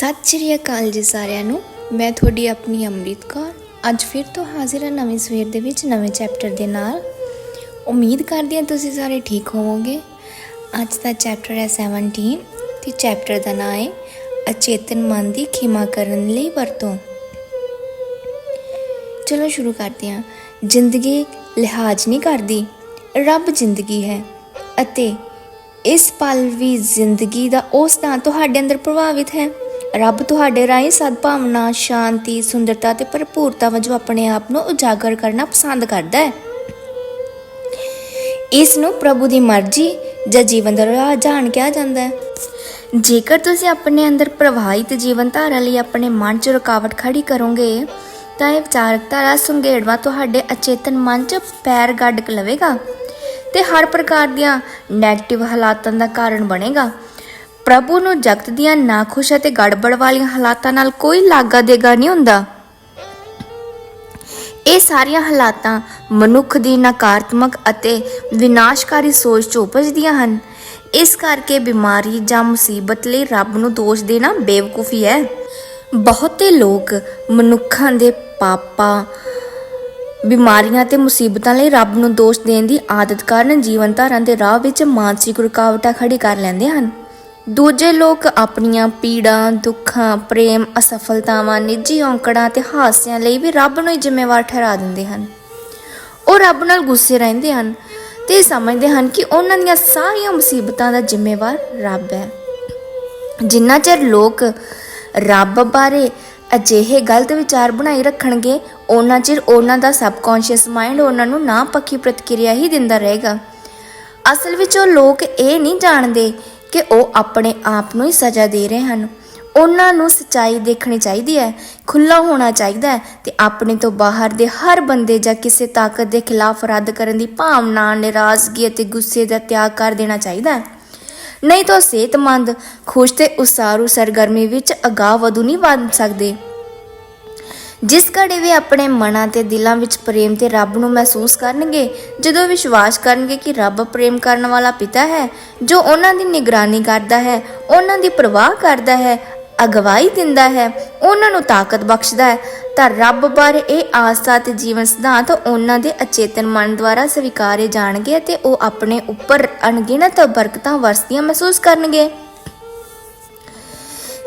ਸਤਿ ਸ਼੍ਰੀ ਅਕਾਲ ਜੀ ਸਾਰਿਆਂ ਨੂੰ। ਮੈਂ ਤੁਹਾਡੀ ਆਪਣੀ ਅੰਮ੍ਰਿਤ ਕੌਰ। ਅੱਜ ਫਿਰ ਤੋਂ ਹਾਜ਼ਰ ਹਾਂ ਨਵੇਂ ਸਵੇਰ ਦੇ ਵਿੱਚ ਨਵੇਂ ਚੈਪਟਰ ਦੇ ਨਾਲ। ਉਮੀਦ ਕਰਦੀ ਹਾਂ ਤੁਸੀਂ ਸਾਰੇ ਠੀਕ ਹੋਵੋਗੇ। ਅੱਜ ਦਾ ਚੈਪਟਰ ਹੈ 17 ਤੇ ਚੈਪਟਰ ਦਾ ਨਾਮ ਹੈ ਅਚੇਤਨ ਮਨ ਦੀ ਖਿਮਾ ਕਰਨ ਲਈ ਵਰਤੋਂ। ਚਲੋ ਸ਼ੁਰੂ ਕਰਦੇ ਹਾਂ। ਜ਼ਿੰਦਗੀ ਲਿਹਾਜ਼ ਨਹੀਂ ਕਰਦੀ, ਰੱਬ ਜ਼ਿੰਦਗੀ ਹੈ ਅਤੇ ਇਸ ਪਲ ਵੀ ਜ਼ਿੰਦਗੀ ਦਾ ਉਸ ਤਾਂ ਤੁਹਾਡੇ ਅੰਦਰ ਪ੍ਰਭਾਵਿਤ ਹੈ। ਰੱਬ ਤੁਹਾਡੇ ਰਾਹੀਂ ਸਦਭਾਵਨਾ, ਸ਼ਾਂਤੀ, ਸੁੰਦਰਤਾ ਤੇ ਭਰਪੂਰਤਾ ਵਜੋਂ ਆਪਣੇ ਆਪ ਨੂੰ ਉਜਾਗਰ ਕਰਨਾ ਪਸੰਦ ਕਰਦਾ ਹੈ। ਇਸ ਨੂੰ ਪ੍ਰਭੂ ਦੀ ਮਰਜ਼ੀ ਜਾਂ ਜੀਵਨ ਦਾ ਰਾਹ ਜਾਣ ਕਿਹਾ ਜਾਂਦਾ ਹੈ। ਜੇਕਰ ਤੁਸੀਂ ਆਪਣੇ ਅੰਦਰ ਪ੍ਰਵਾਹਿਤ ਜੀਵਨ ਧਾਰਾ ਲਈ ਆਪਣੇ ਮਨ 'ਚ ਰੁਕਾਵਟ ਖੜੀ ਕਰੋਗੇ, ਤਾਂ ਇਹ ਵਿਚਾਰਕ ਧਾਰਾ ਸੰਘੇੜਵਾ ਤੁਹਾਡੇ ਅਚੇਤਨ ਮਨ 'ਚ ਪੈਰ ਗੱਡ ਲਵੇਗਾ ਤੇ ਹਰ ਪ੍ਰਕਾਰ ਦੀਆਂ ਨੈਗੇਟਿਵ ਹਾਲਾਤਾਂ ਦਾ ਕਾਰਨ ਬਣੇਗਾ। ਪ੍ਰਭੂ ਨੂੰ ਜਗਤ ਦੀਆਂ ਨਾਖੁਸ਼ ਅਤੇ ਗੜਬੜ ਵਾਲੀਆਂ ਹਾਲਾਤਾਂ ਨਾਲ ਕੋਈ ਲਾਗਾ ਦੇਗਾ ਨਹੀਂ ਹੁੰਦਾ। ਇਹ ਸਾਰੀਆਂ ਹਾਲਾਤਾਂ ਮਨੁੱਖ ਦੀ ਨਕਾਰਾਤਮਕ ਅਤੇ ਵਿਨਾਸ਼ਕਾਰੀ ਸੋਚ ਤੋਂ ਉਪਜਦੀਆਂ ਹਨ। ਇਸ ਕਰਕੇ ਬਿਮਾਰੀ ਜਾਂ ਮੁਸੀਬਤ ਲਈ ਰੱਬ ਨੂੰ ਦੋਸ਼ ਦੇਣਾ ਬੇਵਕੂਫੀ ਹੈ। ਬਹੁਤੇ ਲੋਕ ਮਨੁੱਖਾਂ ਦੇ ਪਾਪਾਂ, ਬਿਮਾਰੀਆਂ ਤੇ ਮੁਸੀਬਤਾਂ ਲਈ ਰੱਬ ਨੂੰ ਦੋਸ਼ ਦੇਣ ਦੀ ਆਦਤ ਕਾਰਨ ਜੀਵਨ ਧਾਰਨ ਦੇ ਰਾਹ ਵਿੱਚ ਮਾਨਸਿਕ ਰੁਕਾਵਟਾਂ ਖੜੀ ਕਰ ਲੈਂਦੇ ਹਨ। ਦੂਜੇ ਲੋਕ ਆਪਣੀਆਂ ਪੀੜਾਂ, ਦੁੱਖਾਂ, ਪ੍ਰੇਮ, ਅਸਫਲਤਾਵਾਂ, ਨਿੱਜੀ ਔਂਕੜਾਂ ਤੇ ਹਾਸਿਆਂ ਲਈ ਵੀ ਰੱਬ ਨੂੰ ਹੀ ਜ਼ਿੰਮੇਵਾਰ ਠਹਿਰਾ ਦਿੰਦੇ ਹਨ। ਉਹ ਰੱਬ ਨਾਲ ਗੁੱਸੇ ਰਹਿੰਦੇ ਹਨ ਤੇ ਸਮਝਦੇ ਹਨ ਕਿ ਉਹਨਾਂ ਦੀਆਂ ਸਾਰੀਆਂ ਮੁਸੀਬਤਾਂ ਦਾ ਜ਼ਿੰਮੇਵਾਰ ਰੱਬ ਹੈ। ਜਿੰਨਾ ਚਿਰ ਲੋਕ ਰੱਬ ਬਾਰੇ ਅਜਿਹੇ ਗਲਤ ਵਿਚਾਰ ਬਣਾਈ ਰੱਖਣਗੇ ਉਹਨਾਂ ਚਿਰ ਉਹਨਾਂ ਦਾ ਸਬਕੌਂਸ਼ੀਅਸ ਮਾਈਂਡ ਉਹਨਾਂ ਨੂੰ ਨਾ ਪੱਕੀ ਪ੍ਰਤੀਕਿਰਿਆ ਹੀ ਦਿੰਦਾ ਰਹੇਗਾ। ਅਸਲ ਵਿੱਚ ਉਹ ਲੋਕ ਇਹ ਨਹੀਂ ਜਾਣਦੇ ਕਿ ਉਹ ਆਪਣੇ ਆਪ ਨੂੰ ਹੀ ਸਜ਼ਾ ਦੇ ਰਹੇ ਹਨ। ਉਹਨਾਂ ਨੂੰ ਸੱਚਾਈ ਦੇਖਣੀ ਚਾਹੀਦੀ ਹੈ ਖੁੱਲਾ ਹੋਣਾ ਚਾਹੀਦਾ ਹੈ ਤੇ ਆਪਣੇ ਤੋਂ ਬਾਹਰ ਦੇ ਹਰ ਬੰਦੇ ਜਾਂ ਕਿਸੇ ਤਾਕਤ ਦੇ ਖਿਲਾਫ ਰੱਦ ਕਰਨ ਦੀ ਭਾਵਨਾ, ਨਿਰਾਜ਼ਗੀ ਅਤੇ ਗੁੱਸੇ ਦਾ ਤਿਆਗ ਕਰ ਦੇਣਾ ਚਾਹੀਦਾ ਹੈ। ਨਹੀਂ ਤਾਂ ਉਹ ਸਿਹਤਮੰਦ, ਖੁਸ਼ ਤੇ ਉਸਾਰੂ ਸਰਗਰਮੀ ਵਿੱਚ ਅਗਾਹ ਵਧੂ ਨਹੀਂ ਬਣ ਸਕਦੇ। ਜਿਸ ਘੜੇ ਵੀ ਆਪਣੇ ਮਨਾਂ ਤੇ ਦਿਲਾਂ ਵਿੱਚ ਪ੍ਰੇਮ ਤੇ ਰੱਬ ਨੂੰ ਮਹਿਸੂਸ ਕਰਨਗੇ, ਜਦੋਂ ਵਿਸ਼ਵਾਸ ਕਰਨਗੇ ਕਿ ਰੱਬ ਪ੍ਰੇਮ ਕਰਨ ਵਾਲਾ ਪਿਤਾ ਹੈ, ਜੋ ਉਹਨਾਂ ਦੀ ਨਿਗਰਾਨੀ ਕਰਦਾ ਹੈ, ਉਹਨਾਂ ਦੀ ਪਰਵਾਹ ਕਰਦਾ ਹੈ, ਅਗਵਾਈ ਦਿੰਦਾ ਹੈ, ਉਹਨਾਂ ਨੂੰ ਤਾਕਤ ਬਖਸ਼ਦਾ ਹੈ, ਤਾਂ ਰੱਬ ਬਾਰੇ ਇਹ ਆਸਥਾ ਤੇ ਜੀਵਨ ਸਿਧਾਂਤ ਉਹਨਾਂ ਦੇ ਅਚੇਤਨ ਮਨ ਦੁਆਰਾ ਸਵੀਕਾਰੇ ਜਾਣਗੇ ਅਤੇ ਉਹ ਆਪਣੇ ਉੱਪਰ ਅਣਗਿਣਤ ਬਰਕਤਾਂ ਵਰਸਦੀਆਂ ਮਹਿਸੂਸ ਕਰਨਗੇ।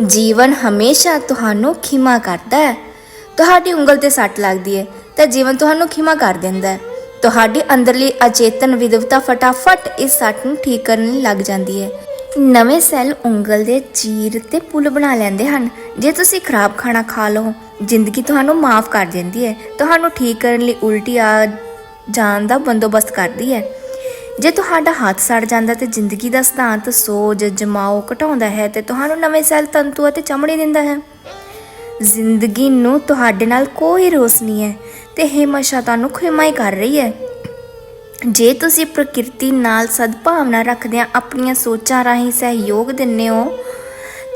ਜੀਵਨ ਹਮੇਸ਼ਾ ਤੁਹਾਨੂੰ ਖਿਮਾ ਕਰਦਾ ਹੈ। ਤੁਹਾਡੀ ਉਂਗਲ ਤੇ ਸੱਟ ਲੱਗਦੀ ਹੈ ਤਾਂ ਜੀਵਨ ਤੁਹਾਨੂੰ ਖਿਮਾ ਕਰ ਦਿੰਦਾ ਹੈ ਤੁਹਾਡੀ ਅੰਦਰਲੀ ਅਚੇਤਨ ਵਿਦਵਤਾ ਫਟਾਫਟ ਇਸ ਸੱਟ ਨੂੰ ਠੀਕ ਕਰਨ ਲਈ ਲੱਗ ਜਾਂਦੀ ਹੈ ਨਵੇਂ ਸੈੱਲ ਉਂਗਲ ਦੇ ਚੀਰ ਤੇ ਪੁਲ ਬਣਾ ਲੈਂਦੇ ਹਨ। ਜੇ ਤੁਸੀਂ ਖਰਾਬ ਖਾਣਾ ਖਾ ਲਓ, ਜ਼ਿੰਦਗੀ ਤੁਹਾਨੂੰ ਮਾਫ ਕਰ ਦਿੰਦੀ ਹੈ ਤੁਹਾਨੂੰ ਠੀਕ ਕਰਨ ਲਈ ਉਲਟੀ ਆ ਜਾਣ ਦਾ ਬੰਦੋਬਸਤ ਕਰਦੀ ਹੈ ਜੇ ਤੁਹਾਡਾ ਹੱਥ ਸੜ ਜਾਂਦਾ ਤੇ ਜ਼ਿੰਦਗੀ ਦਾ ਸਿਧਾਂਤ ਸੋਜ, ਜਮਾਓ ਘਟਾਉਂਦਾ ਹੈ, ਤੇ ਤੁਹਾਨੂੰ ਨਵੇਂ ਸੈੱਲ ਤੰਤੂ ਅਤੇ ਚਮੜੀ ਦਿੰਦਾ ਹੈ। ਜ਼ਿੰਦਗੀ ਨੂੰ ਤੁਹਾਡੇ ਨਾਲ ਕੋਈ ਰੋਸ ਨਹੀਂ ਹੈ ਤੇ ਹਮੇਸ਼ਾ ਤੁਹਾਨੂੰ ਖਿਮਾ ਹੀ ਕਰ ਰਹੀ ਹੈ। ਜੇ ਤੁਸੀਂ ਪ੍ਰਕਿਰਤੀ ਨਾਲ ਸਦਭਾਵਨਾ ਰੱਖਦਿਆਂ ਆਪਣੀਆਂ ਸੋਚਾਂ ਰਾਹੀਂ ਸਹਿਯੋਗ ਦਿੰਦੇ ਹੋ,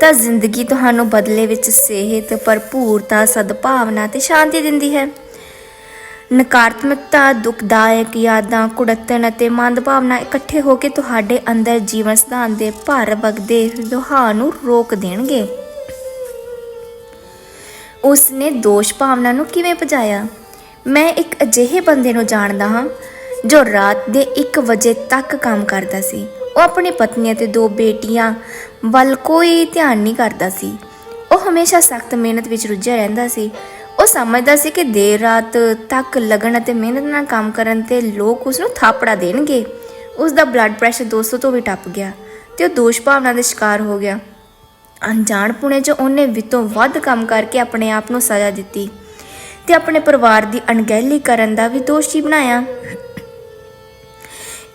ਤਾਂ ਜ਼ਿੰਦਗੀ ਤੁਹਾਨੂੰ ਬਦਲੇ ਵਿੱਚ ਸਿਹਤ, ਭਰਪੂਰਤਾ, ਸਦਭਾਵਨਾ ਤੇ ਸ਼ਾਂਤੀ ਦਿੰਦੀ ਹੈ। ਨਕਾਰਾਤਮਕਤਾ, ਦੁਖਦਾਇਕ ਯਾਦਾਂ, ਕੁੜੱਤਣ ਅਤੇ ਮੰਦਭਾਵਨਾ ਇਕੱਠੇ ਹੋ ਕੇ ਤੁਹਾਡੇ ਅੰਦਰ ਜੀਵਨ ਸਿਧਾਂਤ ਦੇ ਭਰ ਵਗਦੇ ਲੋਹਾ ਨੂੰ ਰੋਕ ਦੇਣਗੇ। ਉਸ ਨੇ ਦੋਸ਼ ਭਾਵਨਾ ਨੂੰ ਕਿਵੇਂ ਭਜਾਇਆ ਮੈਂ ਇੱਕ ਅਜਿਹੇ ਬੰਦੇ ਨੂੰ ਜਾਣਦਾ ਹਾਂ ਜੋ ਰਾਤ ਦੇ 1 ਵਜੇ ਤੱਕ ਕੰਮ ਕਰਦਾ ਸੀ। ਉਹ ਆਪਣੀ ਪਤਨੀ ਅਤੇ ਦੋ ਬੇਟੀਆਂ ਵੱਲ ਕੋਈ ਧਿਆਨ ਨਹੀਂ ਕਰਦਾ ਸੀ। ਉਹ ਹਮੇਸ਼ਾ ਸਖਤ ਮਿਹਨਤ ਵਿੱਚ ਰੁੱਝਿਆ ਰਹਿੰਦਾ ਸੀ। ਉਹ ਸਮਝਦਾ ਸੀ ਕਿ ਦੇਰ ਰਾਤ ਤੱਕ ਲਗਨ ਅਤੇ ਮਿਹਨਤ ਨਾਲ ਕੰਮ ਕਰਨ ਤੇ ਲੋਕ ਉਸ ਨੂੰ ਥਾਪੜਾ ਦੇਣਗੇ। ਉਸ ਦਾ ਬਲੱਡ ਪ੍ਰੈਸ਼ਰ 200 ਤੋਂ ਵੀ ਟੱਪ ਗਿਆ ਤੇ ਉਹ ਦੋਸ਼ ਭਾਵਨਾ ਦੇ ਸ਼ਿਕਾਰ ਹੋ ਗਿਆ। ਅਣਜਾਣਪੁਣੇ 'ਚ ਉਹਨੇ ਵਿਤੋਂ ਵੱਧ ਕੰਮ ਕਰਕੇ ਆਪਣੇ ਆਪ ਨੂੰ ਸਜ਼ਾ ਦਿੱਤੀ ਤੇ ਆਪਣੇ ਪਰਿਵਾਰ ਦੀ ਅਣਗਹਿਲੀ ਕਰਨ ਦਾ ਵੀ ਦੋਸ਼ੀ ਬਣਾਇਆ।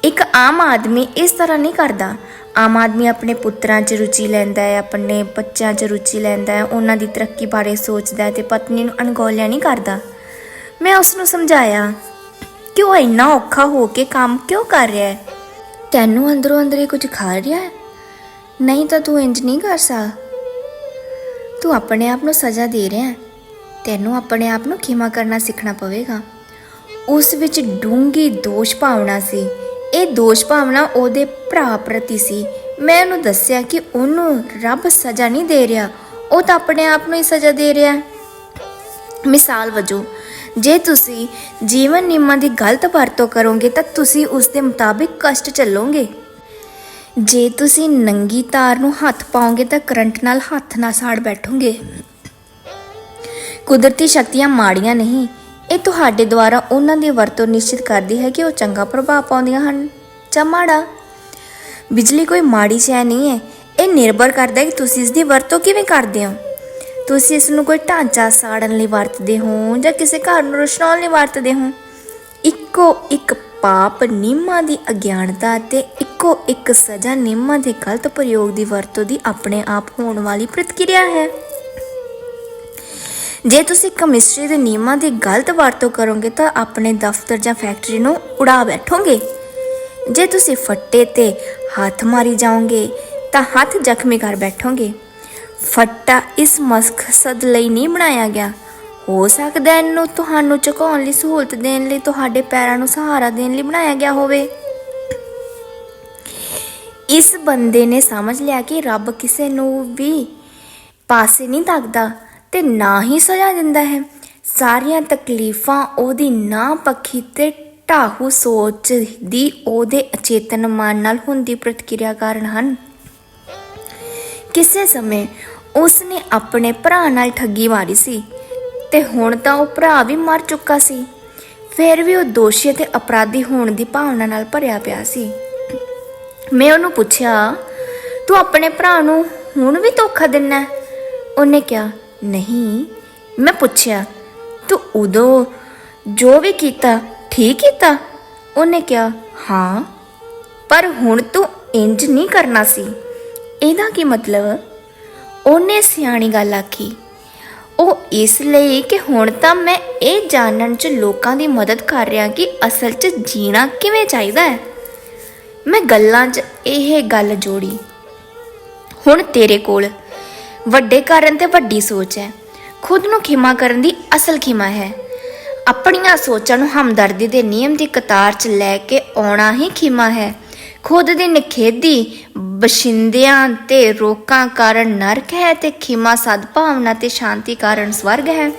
ਇੱਕ ਆਮ ਆਦਮੀ ਇਸ ਤਰ੍ਹਾਂ ਨਹੀਂ ਕਰਦਾ। ਆਮ ਆਦਮੀ ਆਪਣੇ ਪੁੱਤਰਾਂ 'ਚ ਰੁਚੀ ਲੈਂਦਾ ਹੈ, ਆਪਣੇ ਬੱਚਿਆਂ 'ਚ ਰੁਚੀ ਲੈਂਦਾ ਹੈ, ਉਹਨਾਂ ਦੀ ਤਰੱਕੀ ਬਾਰੇ ਸੋਚਦਾ ਹੈ ਤੇ ਪਤਨੀ ਨੂੰ ਅਣਗੌਲਿਆ ਨਹੀਂ ਕਰਦਾ। ਮੈਂ ਉਸ ਨੂੰ ਸਮਝਾਇਆ ਕਿ ਉਹ ਇੰਨਾ ਔਖਾ ਹੋ ਕੇ ਕੰਮ ਕਿਉਂ ਕਰ ਰਿਹਾ ਹੈ? ਤੈਨੂੰ ਅੰਦਰੋਂ ਅੰਦਰ ਹੀ ਕੁਝ ਖਾ ਰਿਹਾ ਹੈ? ਨਹੀਂ ਤਾਂ ਤੂੰ ਇੰਜ ਨਹੀਂ ਕਰ ਸਕਦਾ ਤੂੰ ਆਪਣੇ ਆਪ ਨੂੰ ਸਜ਼ਾ ਦੇ ਰਿਹਾ ਹੈ। ਤੈਨੂੰ ਆਪਣੇ ਆਪ ਨੂੰ ਖਿਮਾ ਕਰਨਾ ਸਿੱਖਣਾ ਪਵੇਗਾ। ਉਸ ਵਿੱਚ ਡੂੰਗੀ ਦੋਸ਼ ਭਾਵਨਾ ਸੀ। ਇਹ ਦੋਸ਼ ਭਾਵਨਾ ਉਹਦੇ ਭਰਾ ਪ੍ਰਤੀ ਸੀ। ਮੈਂ ਉਹਨੂੰ ਦੱਸਿਆ ਕਿ ਉਹਨੂੰ ਰੱਬ ਸਜ਼ਾ ਨਹੀਂ ਦੇ ਰਿਹਾ। ਉਹ ਤਾਂ ਆਪਣੇ ਆਪ ਨੂੰ ਹੀ ਸਜ਼ਾ ਦੇ ਰਿਹਾ ਮਿਸਾਲ ਵਜੋਂ, ਜੇ ਤੁਸੀਂ ਜੀਵਨ ਨਿਯਮਾਂ ਦੀ ਗਲਤ ਵਰਤੋਂ ਕਰੋਗੇ ਤਾਂ ਤੁਸੀਂ ਉਸ ਦੇ ਮੁਤਾਬਿਕ ਕਸ਼ਟ ਚੱਲੋਗੇ। ਜੇ ਤੁਸੀਂ ਨੰਗੀ ਤਾਰ ਨੂੰ ਹੱਥ ਪਾਓਗੇ ਤਾਂ ਕਰੰਟ ਨਾਲ ਹੱਥ ਨਾ ਸਾੜ ਬੈਠੋਗੇ। ਕੁਦਰਤੀ ਸ਼ਕਤੀਆਂ ਮਾੜੀਆਂ ਨਹੀਂ, ਇਹ ਤੁਹਾਡੇ ਦੁਆਰਾ ਉਹਨਾਂ ਦੀ ਵਰਤੋਂ ਨਿਸ਼ਚਿਤ ਕਰਦੀ ਹੈ ਕਿ ਉਹ ਚੰਗਾ ਪ੍ਰਭਾਵ ਪਾਉਂਦੀਆਂ ਹਨ। ਜਾਂ ਮਾੜਾ? ਬਿਜਲੀ ਕੋਈ ਮਾੜੀ ਸ਼ੈ ਨਹੀਂ ਹੈ, ਇਹ ਨਿਰਭਰ ਕਰਦਾ ਹੈ ਕਿ ਤੁਸੀਂ ਇਸ ਦੀ ਵਰਤੋਂ ਕਿਵੇਂ ਕਰਦੇ ਹੋ। ਤੁਸੀਂ ਇਸ ਨੂੰ ਕੋਈ ਢਾਂਚਾ ਸਾੜਨ ਲਈ ਵਰਤਦੇ ਹੋ ਜਾਂ ਕਿਸੇ ਘਰ ਨੂੰ ਰੋਸ਼ਨਾਉਣ ਲਈ ਵਰਤਦੇ ਹੋ। ਇੱਕੋ ਇੱਕ ਪਾਪ ਨਿਯਮਾਂ ਦੀ ਅਗਿਆਨਤਾ ਅਤੇ ਇੱਕੋ ਇੱਕ ਸਜ਼ਾ ਨਿਯਮਾਂ ਦੇ ਗਲਤ ਪ੍ਰਯੋਗ ਦੀ ਵਰਤੋਂ ਦੀ ਆਪਣੇ ਆਪ ਹੋਣ ਵਾਲੀ ਪ੍ਰਤੀਕਿਰਿਆ ਹੈ। ਜੇ ਤੁਸੀਂ ਕੈਮਿਸਟਰੀ ਦੇ ਨਿਯਮਾਂ ਦੀ ਗਲਤ ਵਰਤੋਂ ਕਰੋਗੇ ਤਾਂ ਆਪਣੇ ਦਫ਼ਤਰ ਜਾਂ ਫੈਕਟਰੀ ਨੂੰ ਉਡਾ ਬੈਠੋਗੇ। ਜੇ ਤੁਸੀਂ ਫੱਟੇ ਤੇ ਹੱਥ ਮਾਰੀ ਜਾਓਗੇ ਤਾਂ ਹੱਥ ਜ਼ਖਮੀ ਕਰ ਬੈਠੋਗੇ। ਫੱਟਾ ਇਸ ਮਕਸਦ ਲਈ ਨਹੀਂ ਬਣਾਇਆ ਗਿਆ। ਹੋ ਸਕਦਾ ਹੈ ਇਹਨੂੰ ਤੁਹਾਨੂੰ ਝੁਕਾਉਣ ਲਈ ਸਹੂਲਤ ਦੇਣ ਲਈ, ਤੁਹਾਡੇ ਪੈਰਾਂ ਨੂੰ ਸਹਾਰਾ ਦੇਣ ਲਈ ਬਣਾਇਆ ਗਿਆ ਹੋਵੇ। ਇਸ ਬੰਦੇ ਨੇ ਸਮਝ ਲਿਆ ਕਿ ਰੱਬ ਕਿਸੇ ਨੂੰ ਵੀ ਪਾਸੇ ਨਹੀਂ ਤੱਕਦਾ ਤੇ ਨਾ ਹੀ ਸਜ਼ਾ ਦਿੰਦਾ ਹੈ। ਸਾਰੀਆਂ ਤਕਲੀਫਾਂ ਉਹਦੀ ਨਾ ਪੱਖੀ ਤੇ ਢਾਹੂ ਸੋਚ ਦੀ ਉਹਦੇ ਅਚੇਤਨ ਮਨ ਨਾਲ ਹੁੰਦੀ ਪ੍ਰਤੀਕਿਰਿਆ ਕਾਰਨ ਹਨ। ਕਿਸੇ ਸਮੇਂ ਉਸ ਨੇ ਆਪਣੇ ਭਰਾ ਨਾਲ ਠੱਗੀ ਮਾਰੀ ਸੀ। ਤੇ ਹੁਣ ਤਾਂ ਉਹ ਭਰਾ ਵੀ ਮਰ ਚੁੱਕਾ ਸੀ। ਫਿਰ ਵੀ ਉਹ ਦੋਸ਼ੀ ਅਤੇ ਅਪਰਾਧੀ ਹੋਣ ਦੀ ਭਾਵਨਾ ਨਾਲ ਭਰਿਆ ਪਿਆ ਸੀ। ਮੈਂ ਉਹਨੂੰ ਪੁੱਛਿਆ, ਤੂੰ ਆਪਣੇ ਭਰਾ ਨੂੰ ਹੁਣ ਵੀ ਧੋਖਾ ਦਿੰਨਾ ਉਹਨੇ ਕਿਹਾ, ਨਹੀਂ। ਮੈਂ ਪੁੱਛਿਆ, ਤੂੰ ਉਦੋਂ ਜੋ ਵੀ ਕੀਤਾ, ਠੀਕ ਕੀਤਾ? ਉਹਨੇ ਕਿਹਾ, ਹਾਂ, ਪਰ ਹੁਣ ਤੂੰ ਇੰਜ ਨਹੀਂ ਕਰਨਾ ਸੀ। ਇਹਦਾ ਕੀ ਮਤਲਬ? ਉਹਨੇ ਸਿਆਣੀ ਗੱਲ ਆਖੀ ਉਹ ਇਸ ਲਈ ਕਿ ਹੁਣ ਤਾਂ ਮੈਂ ਇਹ ਜਾਣਨ 'ਚ ਲੋਕਾਂ ਦੀ ਮਦਦ ਕਰ ਰਿਹਾ ਕਿ ਅਸਲ 'ਚ ਜੀਣਾ ਕਿਵੇਂ ਚਾਹੀਦਾ ਹੈ। ਮੈਂ ਗੱਲਾਂ 'ਚ ਇਹ ਗੱਲ ਜੋੜੀ। ਹੁਣ ਤੇਰੇ ਕੋਲ ਵੱਡੇ ਕਾਰਨ ਤੇ ਵੱਡੀ ਸੋਚ ਹੈ। ਖੁਦ ਨੂੰ ਖਿਮਾ ਕਰਨ ਦੀ ਅਸਲ ਖਿਮਾ ਹੈ। ਆਪਣੀਆਂ ਸੋਚਾਂ ਨੂੰ ਹਮਦਰਦੀ ਦੇ ਨਿਯਮ ਦੀ ਕਤਾਰ 'ਚ ਲੈ ਕੇ ਆਉਣਾ ਹੀ ਖਿਮਾ ਹੈ। ਖੁਦ ਦੀ ਨਿਖੇਧੀ ਬਸ਼ਿੰਦਿਆਂ ਤੇ ਰੋਕਾਂ ਕਾਰਨ ਨਰਕ ਹੈ ਤੇ ਖਿਮਾ ਸਦਭਾਵਨਾ ਤੇ ਸ਼ਾਂਤੀ ਕਾਰਨ ਸਵਰਗ ਹੈ।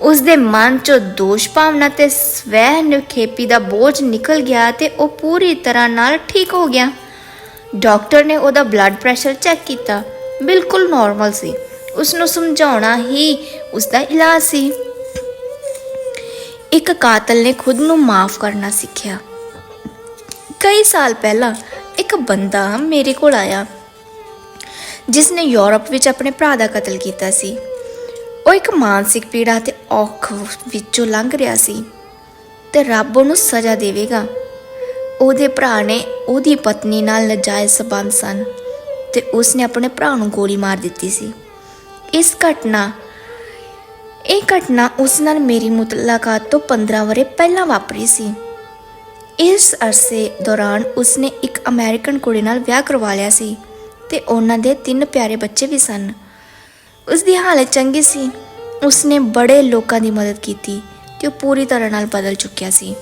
ਉਸ ਦੇ ਮਨ 'ਚੋਂ ਦੋਸ਼ ਭਾਵਨਾ ਤੇ ਸਵੈ ਨਿਖੇਪੀ ਦਾ ਬੋਝ ਨਿਕਲ ਗਿਆ ਤੇ ਉਹ ਪੂਰੀ ਤਰ੍ਹਾਂ ਨਾਲ ਠੀਕ ਹੋ ਗਿਆ। ਡਾਕਟਰ ਨੇ ਉਹਦਾ ਬਲੱਡ ਪ੍ਰੈਸ਼ਰ ਚੈੱਕ ਕੀਤਾ। ਬਿਲਕੁਲ ਨਾਰਮਲ ਸੀ। ਉਸ ਨੂੰ ਸਮਝਾਉਣਾ ਹੀ ਉਸ ਦਾ ਇਲਾਜ ਸੀ। ਇੱਕ ਕਾਤਲ ਨੇ ਖੁਦ ਨੂੰ ਮਾਫ ਕਰਨਾ ਸਿੱਖਿਆ। ਕਈ ਸਾਲ ਪਹਿਲਾਂ ਇੱਕ ਬੰਦਾ ਮੇਰੇ ਕੋਲ ਆਇਆ ਜਿਸ ਨੇ ਯੂਰਪ ਵਿੱਚ ਆਪਣੇ ਭਰਾ ਦਾ ਕਤਲ ਕੀਤਾ ਸੀ। ਉਹ ਇੱਕ ਮਾਨਸਿਕ ਪੀੜਾ ਤੇ ਔਖ ਵਿੱਚੋਂ ਲੰਘ ਰਿਹਾ ਸੀ ਤੇ ਰੱਬ ਉਹਨੂੰ ਸਜ਼ਾ ਦੇਵੇਗਾ। ਉਹਦੇ ਭਰਾ ਨੇ ਉਹਦੀ ਪਤਨੀ ਨਾਲ ਨਜਾਇਜ਼ ਸਬੰਧ ਸਨ ਤੇ ਉਸ ਨੇ ਆਪਣੇ ਭਰਾ ਨੂੰ ਗੋਲੀ ਮਾਰ ਦਿੱਤੀ ਸੀ। ਇਸ ਘਟਨਾ, ਇਹ ਘਟਨਾ ਉਸ ਨਾਲ ਮੇਰੀ ਮੁਤਲਾਕਾਤ ਤੋਂ 15 ਵਰੇ ਪਹਿਲਾਂ ਵਾਪਰੀ ਸੀ। ਇਸ ਅਰਸੇ ਦੌਰਾਨ ਉਸਨੇ ਇੱਕ ਅਮਰੀਕਨ ਕੁੜੀ ਨਾਲ ਵਿਆਹ ਕਰਵਾ ਲਿਆ ਸੀ ਤੇ ਉਹਨਾਂ ਦੇ ਤਿੰਨ ਪਿਆਰੇ ਬੱਚੇ ਵੀ ਸਨ। ਉਸ ਦੀ ਹਾਲਤ ਚੰਗੀ ਸੀ। ਉਸਨੇ ਬੜੇ ਲੋਕਾਂ ਦੀ ਮਦਦ ਕੀਤੀ ਤੇ ਉਹ ਪੂਰੀ ਤਰ੍ਹਾਂ ਨਾਲ ਬਦਲ ਚੁੱਕਿਆ ਸੀ।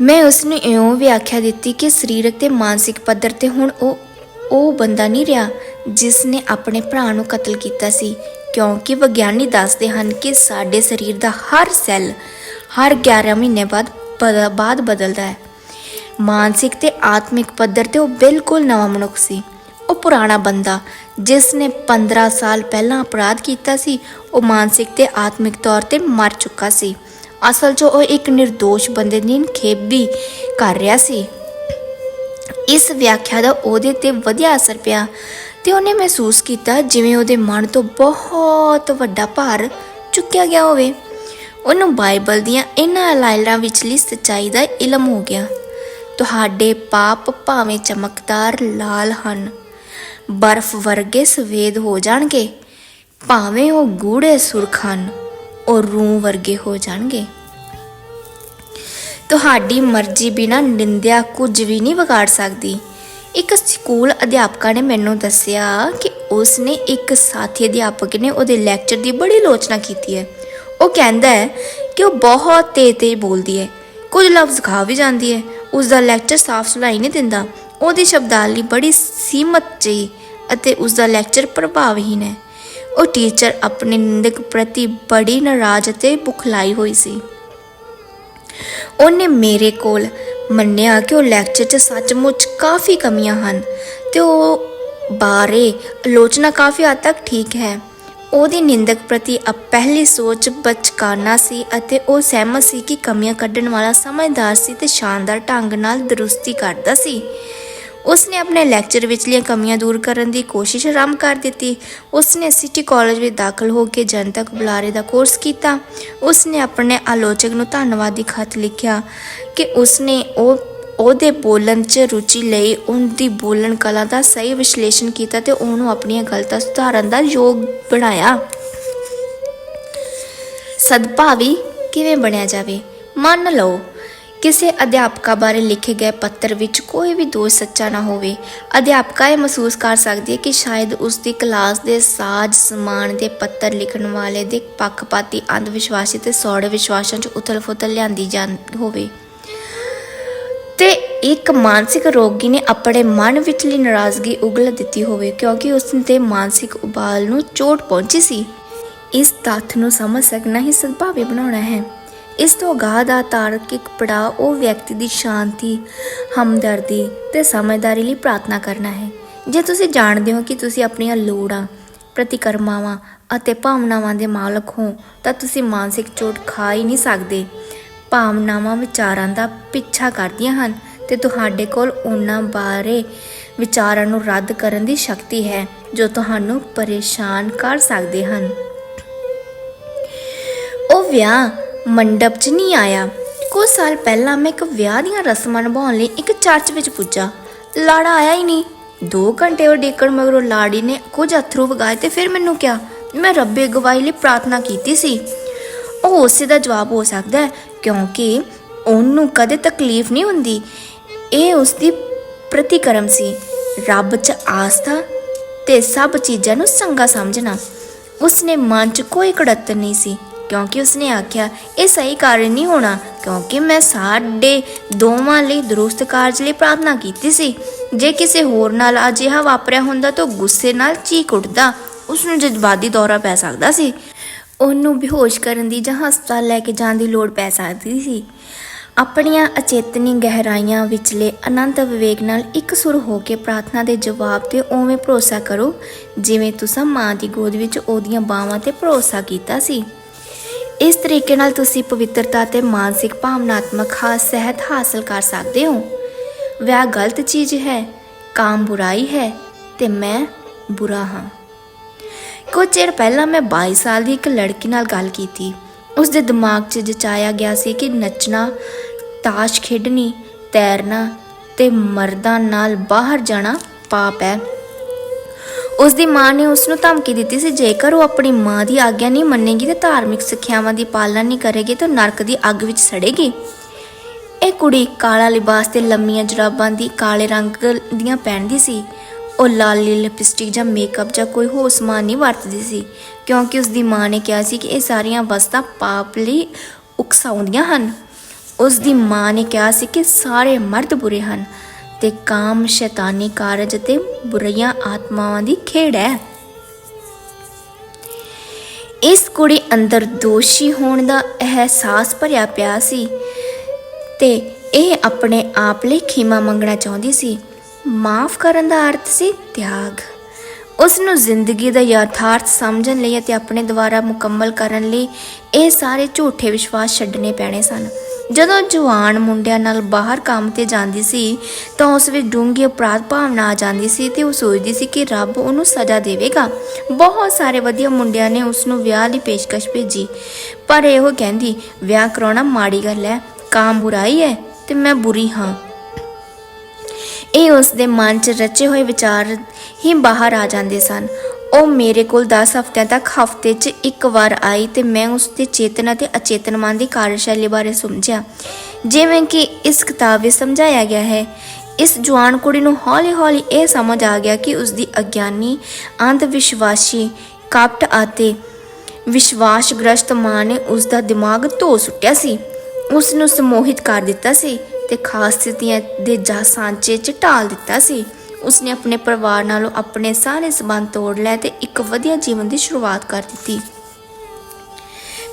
ਮੈਂ ਉਸ ਨੂੰ ਇਉਂ ਵਿਆਖਿਆ ਦਿੱਤੀ ਕਿ ਸਰੀਰਕ ਤੇ ਮਾਨਸਿਕ ਪੱਧਰ ਤੇ ਹੁਣ ਉਹ ਉਹ ਬੰਦਾ ਨਹੀਂ ਰਿਹਾ ਜਿਸ ਨੇ ਆਪਣੇ ਭਰਾ ਨੂੰ ਕਤਲ ਕੀਤਾ ਸੀ, ਕਿਉਂਕਿ ਵਿਗਿਆਨੀ ਦੱਸਦੇ ਹਨ ਕਿ ਸਾਡੇ ਸਰੀਰ ਦਾ ਹਰ ਸੈੱਲ ਹਰ 11 ਮਹੀਨੇ ਬਾਅਦ ਬਾਅਦ ਬਦਲਦਾ ਹੈ। ਮਾਨਸਿਕ ਤੇ ਆਤਮਿਕ ਪੱਧਰ ਤੇ ਉਹ ਬਿਲਕੁਲ ਨਵਾਂ ਮਨੁੱਖ ਸੀ। ਉਹ ਪੁਰਾਣਾ ਬੰਦਾ, ਜਿਸ ਨੇ 15 ਸਾਲ ਪਹਿਲਾਂ ਅਪਰਾਧ ਕੀਤਾ ਸੀ, ਉਹ ਮਾਨਸਿਕ ਤੇ ਆਤਮਿਕ ਤੌਰ ਤੇ ਮਰ ਚੁੱਕਾ ਸੀ। ਅਸਲ 'ਚ ਉਹ ਇੱਕ નિર્ਦੋਸ਼ ਬੰਦੇ ਦੀ ਖੇਬੀ ਕਰ ਰਿਹਾ ਸੀ। ਇਸ ਵਿਆਖਿਆ ਦਾ ਉਹਦੇ ਤੇ ਵਧੀਆ ਅਸਰ ਪਿਆ ਤੇ ਉਹਨੇ ਮਹਿਸੂਸ ਕੀਤਾ ਜਿਵੇਂ ਉਹਦੇ ਮਨ ਤੋਂ ਬਹੁਤ ਵੱਡਾ ਭਾਰ ਚੁੱਕਿਆ ਗਿਆ ਹੋਵੇ। ਉਹਨੂੰ ਬਾਈਬਲ ਦੀਆਂ ਇਹਨਾਂ ਅਲਾਇਲਾਂ ਵਿਚਲੀ ਸੱਚਾਈ ਦਾ ਇਲਮ ਹੋ ਗਿਆ। ਤੁਹਾਡੇ ਪਾਪ ਭਾਵੇਂ ਚਮਕਦਾਰ ਲਾਲ ਹਨ, ਬਰਫ਼ ਵਰਗੇ ਸਵੇਦ ਹੋ ਜਾਣਗੇ, ਭਾਵੇਂ ਉਹ ਗੂੜੇ ਸੁਰਖ ਹਨ, ਉਹ ਰੂ ਵਰਗੇ ਹੋ ਜਾਣਗੇ। ਤੁਹਾਡੀ ਮਰਜ਼ੀ ਬਿਨਾ ਨਿੰਦਿਆ ਕੁਝ ਵੀ ਨਹੀਂ ਵਿਗਾੜ ਸਕਦੀ। ਇੱਕ ਸਕੂਲ ਅਧਿਆਪਕਾ ਨੇ ਮੈਨੂੰ ਦੱਸਿਆ ਕਿ ਉਸ ਨੇ ਇੱਕ ਸਾਥੀ ਅਧਿਆਪਕ ਨੇ ਉਹਦੇ ਲੈਕਚਰ ਦੀ ਬੜੀ ਲੋਚਨਾ ਕੀਤੀ ਹੈ। ਉਹ ਕਹਿੰਦਾ ਹੈ ਕਿ ਉਹ ਬਹੁਤ ਤੇਜ਼ ਤੇਜ਼ ਬੋਲਦੀ ਹੈ। ਕੁਝ ਲਫ਼ਜ਼ ਖਾ ਵੀ ਜਾਂਦੀ ਹੈ। ਉਸ ਦਾ ਲੈਕਚਰ ਸਾਫ਼ ਸੁਣਾਈ ਨਹੀਂ ਦਿੰਦਾ। ਉਹਦੀ ਸ਼ਬਦਾਵਲੀ ਬੜੀ ਸੀਮਤ ਜਿਹੀ ਅਤੇ ਉਸ ਦਾ ਲੈਕਚਰ ਪ੍ਰਭਾਵਹੀਨ ਹੈ। ਉਹ ਟੀਚਰ ਆਪਣੇ ਨਿੰਦਕ ਪ੍ਰਤੀ ਬੜੀ ਨਾਰਾਜ਼ ਅਤੇ ਬੁਖਲਾਈ ਹੋਈ ਸੀ। ਉਹਨੇ ਮੇਰੇ ਕੋਲ ਮੰਨਿਆ ਕਿ ਉਹ ਲੈਕਚਰ 'ਚ ਸੱਚਮੁੱਚ ਕਾਫੀ ਕਮੀਆਂ ਹਨ ਤੇ ਉਹ ਬਾਰੇ ਆਲੋਚਨਾ ਕਾਫੀ ਹੱਦ ਤੱਕ ਠੀਕ ਹੈ। ਉਹਦੀ ਨਿੰਦਕ ਪ੍ਰਤੀ ਅ ਪਹਿਲੀ ਸੋਚ ਬਚਕਾਨਾ ਸੀ ਅਤੇ ਉਹ ਸਹਿਮਤ ਸੀ ਕਿ ਕਮੀਆਂ ਕੱਢਣ ਵਾਲਾ ਸਮਝਦਾਰ ਸੀ ਤੇ ਸ਼ਾਨਦਾਰ ਢੰਗ ਨਾਲ ਦਰੁਸਤੀ ਕਰਦਾ ਸੀ। ਉਸਨੇ ਆਪਣੇ ਲੈਕਚਰ ਵਿਚਲੀਆਂ ਕਮੀਆਂ ਦੂਰ ਕਰਨ ਦੀ ਕੋਸ਼ਿਸ਼ ਆਰੰਭ ਕਰ ਦਿੱਤੀ। ਉਸ ਨੇ ਸਿਟੀ ਕਾਲਜ ਵਿੱਚ ਦਾਖਲ ਹੋ ਕੇ ਜਨਤਕ ਬੁਲਾਰੇ ਦਾ ਕੋਰਸ ਕੀਤਾ। ਉਸਨੇ ਆਪਣੇ ਆਲੋਚਕ ਨੂੰ ਧੰਨਵਾਦੀ ਖਤ ਲਿਖਿਆ ਕਿ ਉਸਨੇ ਉਹ ਉਹਦੇ ਬੋਲਣ 'ਚ ਰੁਚੀ ਲਈ, ਉਹਦੀ ਬੋਲਣ ਕਲਾ ਦਾ ਸਹੀ ਵਿਸ਼ਲੇਸ਼ਣ ਕੀਤਾ ਤੇ ਉਹਨੂੰ ਆਪਣੀਆਂ ਗਲਤਾਂ ਸੁਧਾਰਨ ਦਾ ਯੋਗ ਬਣਾਇਆ। ਸਦਭਾਵੀ ਕਿਵੇਂ ਬਣਿਆ ਜਾਵੇ? ਮੰਨ ਲਓ, ਕਿਸੇ ਅਧਿਆਪਕਾ ਬਾਰੇ ਲਿਖੇ ਗਏ ਪੱਤਰ ਵਿੱਚ ਕੋਈ ਵੀ ਦੋਸ਼ ਸੱਚਾ ਨਾ ਹੋਵੇ। ਅਧਿਆਪਕਾ ਇਹ ਮਹਿਸੂਸ ਕਰ ਸਕਦੀ ਹੈ ਕਿ ਸ਼ਾਇਦ ਉਸ ਦੀ ਕਲਾਸ ਦੇ ਸਾਜ਼ ਸਮਾਨ ਦੇ ਪੱਤਰ ਲਿਖਣ ਵਾਲੇ ਦੇ ਪੱਖਪਾਤੀ ਅੰਧ ਵਿਸ਼ਵਾਸੀ ਤੇ ਸੌੜੇ ਵਿਸ਼ਵਾਸਾਂ 'ਚ ਉਥਲ-ਫੁਥਲ ਲਿਆਂਦੀ ਜਾਂ ਹੋਵੇ। ਤੇ ਇੱਕ ਮਾਨਸਿਕ ਰੋਗੀ ਨੇ ਆਪਣੇ ਮਨ ਵਿਚਲੀ ਨਾਰਾਜ਼ਗੀ ਉਗਲ ਦਿੱਤੀ ਹੋਵੇ ਕਿਉਂਕਿ ਉਸ ਦੇ ਮਾਨਸਿਕ ਉਬਾਲ ਨੂੰ ਚੋਟ ਪਹੁੰਚੀ ਸੀ। ਇਸ ਤੱਥ ਨੂੰ ਸਮਝ ਸਕਣਾ ਹੀ ਸਦਭਾਵੀ ਬਣਾਉਣਾ ਹੈ। ਇਸ ਤੋਂ ਅਗਾਂਹ ਦਾ ਤਾਰਕਿਕ ਪੜਾਅ ਉਹ ਵਿਅਕਤੀ ਦੀ ਸ਼ਾਂਤੀ, ਹਮਦਰਦੀ ਤੇ ਸਮਝਦਾਰੀ ਲਈ ਪ੍ਰਾਰਥਨਾ ਕਰਨਾ ਹੈ। ਜੇ ਤੁਸੀਂ ਜਾਣਦੇ ਹੋ ਕਿ ਤੁਸੀਂ ਆਪਣੀਆਂ ਲੋੜਾਂ, ਪ੍ਰਤੀਕਰਮਾਵਾਂ ਅਤੇ ਭਾਵਨਾਵਾਂ ਦੇ ਮਾਲਕ ਹੋ, ਤਾਂ ਤੁਸੀਂ ਮਾਨਸਿਕ ਚੋਟ ਖਾ ਹੀ ਨਹੀਂ ਸਕਦੇ। ਭਾਵਨਾਵਾਂ ਵਿਚਾਰਾਂ ਦਾ ਪਿੱਛਾ ਕਰਦੀਆਂ ਹਨ ਤੇ ਤੁਹਾਡੇ ਕੋਲ ਉਹਨਾਂ ਬਾਰੇ ਵਿਚਾਰਾਂ ਨੂੰ ਰੱਦ ਕਰਨ ਦੀ ਸ਼ਕਤੀ ਹੈ, ਜੋ ਤੁਹਾਨੂੰ ਪਰੇਸ਼ਾਨ ਕਰ ਸਕਦੇ ਹਨ। ਉਹ ਵਿਆਹ ਮੰਡਪ 'ਚ ਨਹੀਂ ਆਇਆ। ਕੁਝ ਸਾਲ ਪਹਿਲਾਂ ਮੈਂ ਇੱਕ ਵਿਆਹ ਦੀਆਂ ਰਸਮਾਂ ਨਿਭਾਉਣ ਲਈ ਇੱਕ ਚਰਚ ਵਿੱਚ ਪੁੱਜਾ। ਲਾੜਾ ਆਇਆ ਹੀ ਨਹੀਂ। 2 ਘੰਟੇ ਉਹ ਡੇਕਣ ਮਗਰੋਂ ਲਾੜੀ ਨੇ ਕੁਝ ਅਥਰੂ ਵਗਾਏ ਤੇ ਫਿਰ ਮੈਨੂੰ ਕਿਹਾ, ਮੈਂ ਰੱਬੇ ਗਵਾਈ ਲਈ ਪ੍ਰਾਰਥਨਾ ਕੀਤੀ ਸੀ। ਉਹ ਉਸੇ ਦਾ ਜਵਾਬ ਹੋ ਸਕਦਾ ਹੈ ਕਿਉਂਕਿ ਉਹਨੂੰ ਕਦੇ ਤਕਲੀਫ ਨਹੀਂ ਹੁੰਦੀ। ਇਹ ਉਸ ਦੀ ਪ੍ਰਤੀਕਰਮ ਸੀ। ਰੱਬ 'ਚ ਆਸਥਾ ਤੇ ਸਭ ਚੀਜ਼ਾਂ ਨੂੰ ਸੰਗਾ ਸਮਝਣਾ। ਉਸਨੇ ਮਨ 'ਚ ਕੋਈ ਕੜੱਤ ਨਹੀਂ ਸੀ, ਕਿਉਂਕਿ ਉਸਨੇ ਆਖਿਆ, ਇਹ ਸਹੀ ਕਾਰਨ ਨਹੀਂ ਹੋਣਾ, ਕਿਉਂਕਿ ਮੈਂ ਸਾਡੇ ਦੋਵਾਂ ਲਈ ਦਰੁਸਤ ਕਾਰਜ ਲਈ ਪ੍ਰਾਰਥਨਾ ਕੀਤੀ ਸੀ। ਜੇ ਕਿਸੇ ਹੋਰ ਨਾਲ ਅਜਿਹਾ ਵਾਪਰਿਆ ਹੁੰਦਾ ਤਾਂ ਗੁੱਸੇ ਨਾਲ ਚੀਕ ਉੱਠਦਾ। ਉਸ ਨੂੰ ਜਜ਼ਬਾਤੀ ਦੌਰਾ ਪੈ ਸਕਦਾ ਸੀ। ਉਹਨੂੰ ਬੇਹੋਸ਼ ਕਰਨ ਦੀ ਜਾਂ ਹਸਪਤਾਲ ਲੈ ਕੇ ਜਾਣ ਦੀ ਲੋੜ ਪੈ ਸਕਦੀ ਸੀ। ਆਪਣੀਆਂ ਅਚੇਤਨੀ ਗਹਿਰਾਈਆਂ ਵਿਚਲੇ ਅਨੰਤ ਵਿਵੇਕ ਨਾਲ ਇੱਕ ਸੁਰ ਹੋ ਕੇ ਪ੍ਰਾਰਥਨਾ ਦੇ ਜਵਾਬ ਤੇ ਉਵੇਂ ਭਰੋਸਾ ਕਰੋ, ਜਿਵੇਂ ਤੁਸੀਂ ਮਾਂ ਦੀ ਗੋਦ ਵਿੱਚ ਉਹਦੀਆਂ ਬਾਹਾਂ ਤੇ ਭਰੋਸਾ ਕੀਤਾ ਸੀ। ਇਸ ਤਰੀਕੇ ਨਾਲ ਤੁਸੀਂ ਪਵਿੱਤਰਤਾ ਤੇ ਮਾਨਸਿਕ ਭਾਵਨਾਤਮਕ ਖਾਸ ਸਿਹਤ ਹਾਸਲ ਕਰ ਸਕਦੇ ਹੋ। ਵਿਆਹ ਗਲਤ ਚੀਜ਼ ਹੈ, ਕਾਮ ਬੁਰਾਈ ਹੈ ਤੇ ਮੈਂ ਬੁਰਾ ਹਾਂ। ਕੁਝ ਚਿਰ ਪਹਿਲਾਂ ਮੈਂ 22 ਸਾਲ ਦੀ ਇੱਕ ਲੜਕੀ ਨਾਲ ਗੱਲ ਕੀਤੀ। ਉਸ ਦੇ ਦਿਮਾਗ 'ਚ ਜਚਾਇਆ ਗਿਆ ਸੀ ਕਿ ਨੱਚਣਾ, ਤਾਸ਼ ਖੇਡਣੀ, ਤੈਰਨਾ ਤੇ ਮਰਦਾਂ ਨਾਲ ਬਾਹਰ ਜਾਣਾ ਪਾਪ ਹੈ। ਉਸ ਦੀ ਮਾਂ ਨੇ ਉਸ ਨੂੰ ਧਮਕੀ ਦਿੱਤੀ ਸੀ, ਜੇਕਰ ਉਹ ਆਪਣੀ ਮਾਂ ਦੀ ਆਗਿਆ ਨਹੀਂ ਮੰਨੇਗੀ ਤੇ ਧਾਰਮਿਕ ਸਿੱਖਿਆਵਾਂ ਦੀ ਪਾਲਣਾ ਨਹੀਂ ਕਰੇਗੀ ਤਾਂ ਨਰਕ ਦੀ ਅੱਗ ਵਿੱਚ ਸੜੇਗੀ। ਇਹ ਕੁੜੀ ਕਾਲਾ ਲਿਬਾਸ ਤੇ ਲੰਮੀਆਂ ਜਰਾਬਾਂ ਦੀ ਕਾਲੇ ਰੰਗ ਦੀਆਂ ਪਹਿਨਦੀ ਸੀ। ਉਹ ਲਾਲੀ ਲਿਪਸਟਿਕ ਜਾਂ ਮੇਕਅਪ ਜਾਂ ਕੋਈ ਹੋਰ ਸਮਾਨ ਨਹੀਂ ਵਰਤਦੀ ਸੀ, ਕਿਉਂਕਿ ਉਸ ਦੀ ਮਾਂ ਨੇ ਕਿਹਾ ਸੀ ਕਿ ਇਹ ਸਾਰੀਆਂ ਵਸਤਾਂ ਪਾਪ ਲਈ ਉਕਸਾਉਂਦੀਆਂ ਹਨ। ਉਸ ਦੀ ਮਾਂ ਨੇ ਕਿਹਾ ਸੀ ਕਿ ਸਾਰੇ ਮਰਦ ਬੁਰੇ ਹਨ ਤੇ ਕਾਮ ਸ਼ੈਤਾਨੀ ਕਾਰਜ ਅਤੇ ਬੁਰੀਆਂ ਆਤਮਾਵਾਂ ਦੀ ਖੇਡ ਹੈ। ਇਸ ਕੁੜੀ ਅੰਦਰ ਦੋਸ਼ੀ ਹੋਣ ਦਾ ਅਹਿਸਾਸ ਭਰਿਆ ਪਿਆ ਸੀ ਤੇ ਇਹ ਆਪਣੇ ਆਪ ਲਈ ਖਿਮਾ ਮੰਗਣਾ ਚਾਹੁੰਦੀ ਸੀ। ਮਾਫ ਕਰਨ ਦਾ ਅਰਥ ਸੀ ਤਿਆਗ। ਉਸ ਨੂੰ ਜ਼ਿੰਦਗੀ ਦਾ ਯਥਾਰਥ ਸਮਝਣ ਲਈ ਅਤੇ ਆਪਣੇ ਦੁਆਰਾ ਮੁਕੰਮਲ ਕਰਨ ਲਈ ਇਹ ਸਾਰੇ ਝੂਠੇ ਵਿਸ਼ਵਾਸ ਛੱਡਣੇ ਪੈਣੇ ਸਨ। ਜਦੋਂ ਜਵਾਨ ਮੁੰਡਿਆਂ ਨਾਲ ਬਾਹਰ ਕੰਮ ਤੇ ਜਾਂਦੀ ਸੀ, ਤਾਂ ਉਸ ਵਿੱਚ ਡੂੰਘੀ ਅਪਰਾਧ ਭਾਵਨਾ ਆ ਜਾਂਦੀ ਸੀ ਤੇ ਉਹ ਸੋਚਦੀ ਸੀ ਕਿ ਰੱਬ ਉਹਨੂੰ ਸਜ਼ਾ ਦੇਵੇਗਾ। ਬਹੁਤ ਸਾਰੇ ਵਧੀਆ ਮੁੰਡਿਆਂ ਨੇ ਉਸ ਨੂੰ ਵਿਆਹ ਦੀ ਪੇਸ਼ਕਸ਼ ਭੇਜੀ, ਪਰ ਇਹੋ ਕਹਿੰਦੀ, ਵਿਆਹ ਕਰਾਉਣਾ ਮਾੜੀ ਗੱਲ ਹੈ, ਕਾਮ ਬੁਰਾਈ ਹੈ ਤੇ ਮੈਂ ਬੁਰੀ ਹਾਂ। ਇਹ ਉਸ ਦੇ ਮਨ 'ਚ ਰਚੇ ਹੋਏ ਵਿਚਾਰ ਹੀ ਬਾਹਰ ਆ ਜਾਂਦੇ ਸਨ। ਉਹ ਮੇਰੇ ਕੋਲ 10 ਹਫ਼ਤਿਆਂ ਤੱਕ ਹਫ਼ਤੇ 'ਚ ਇੱਕ ਵਾਰ ਆਈ ਤੇ ਮੈਂ ਉਸ ਦੇ ਚੇਤਨ ਅਤੇ ਅਚੇਤਨ ਮਨ ਦੀ ਕਾਰਜਸ਼ੈਲੀ ਬਾਰੇ ਸਮਝਿਆ। ਜਿਵੇਂ ਕਿ ਇਸ ਕਿਤਾਬ ਵਿੱਚ ਸਮਝਾਇਆ ਗਿਆ ਹੈ, ਇਸ ਜਵਾਨ ਕੁੜੀ ਨੂੰ ਹੌਲੀ-ਹੌਲੀ ਇਹ ਸਮਝ ਆ ਗਿਆ ਕਿ ਉਸ ਦੀ ਅਗਿਆਨੀ ਅੰਧ ਵਿਸ਼ਵਾਸੀ ਕਪਟ ਅਤੇ ਵਿਸ਼ਵਾਸਗ੍ਰਸਤ ਮਾਂ ਨੇ ਉਸ ਦਾ ਦਿਮਾਗ ਧੋ ਸੁੱਟਿਆ ਸੀ। ਉਸ ਨੂੰ ਸਮੋਹਿਤ ਕਰ ਦਿੱਤਾ ਸੀ ਤੇ ਖਾਸ ਸਥਿਤੀਆਂ ਦੇ ਜਾ ਸਾਂਚੇ ਚ ਢਾਲ ਦਿੱਤਾ ਸੀ। ਉਸਨੇ ਆਪਣੇ ਪਰਿਵਾਰ ਨਾਲੋਂ ਆਪਣੇ ਸਾਰੇ ਸਬੰਧ ਤੋੜ ਲਏ ਤੇ ਇੱਕ ਵਧੀਆ ਜੀਵਨ ਦੀ ਸ਼ੁਰੂਆਤ ਕਰ ਦਿੱਤੀ।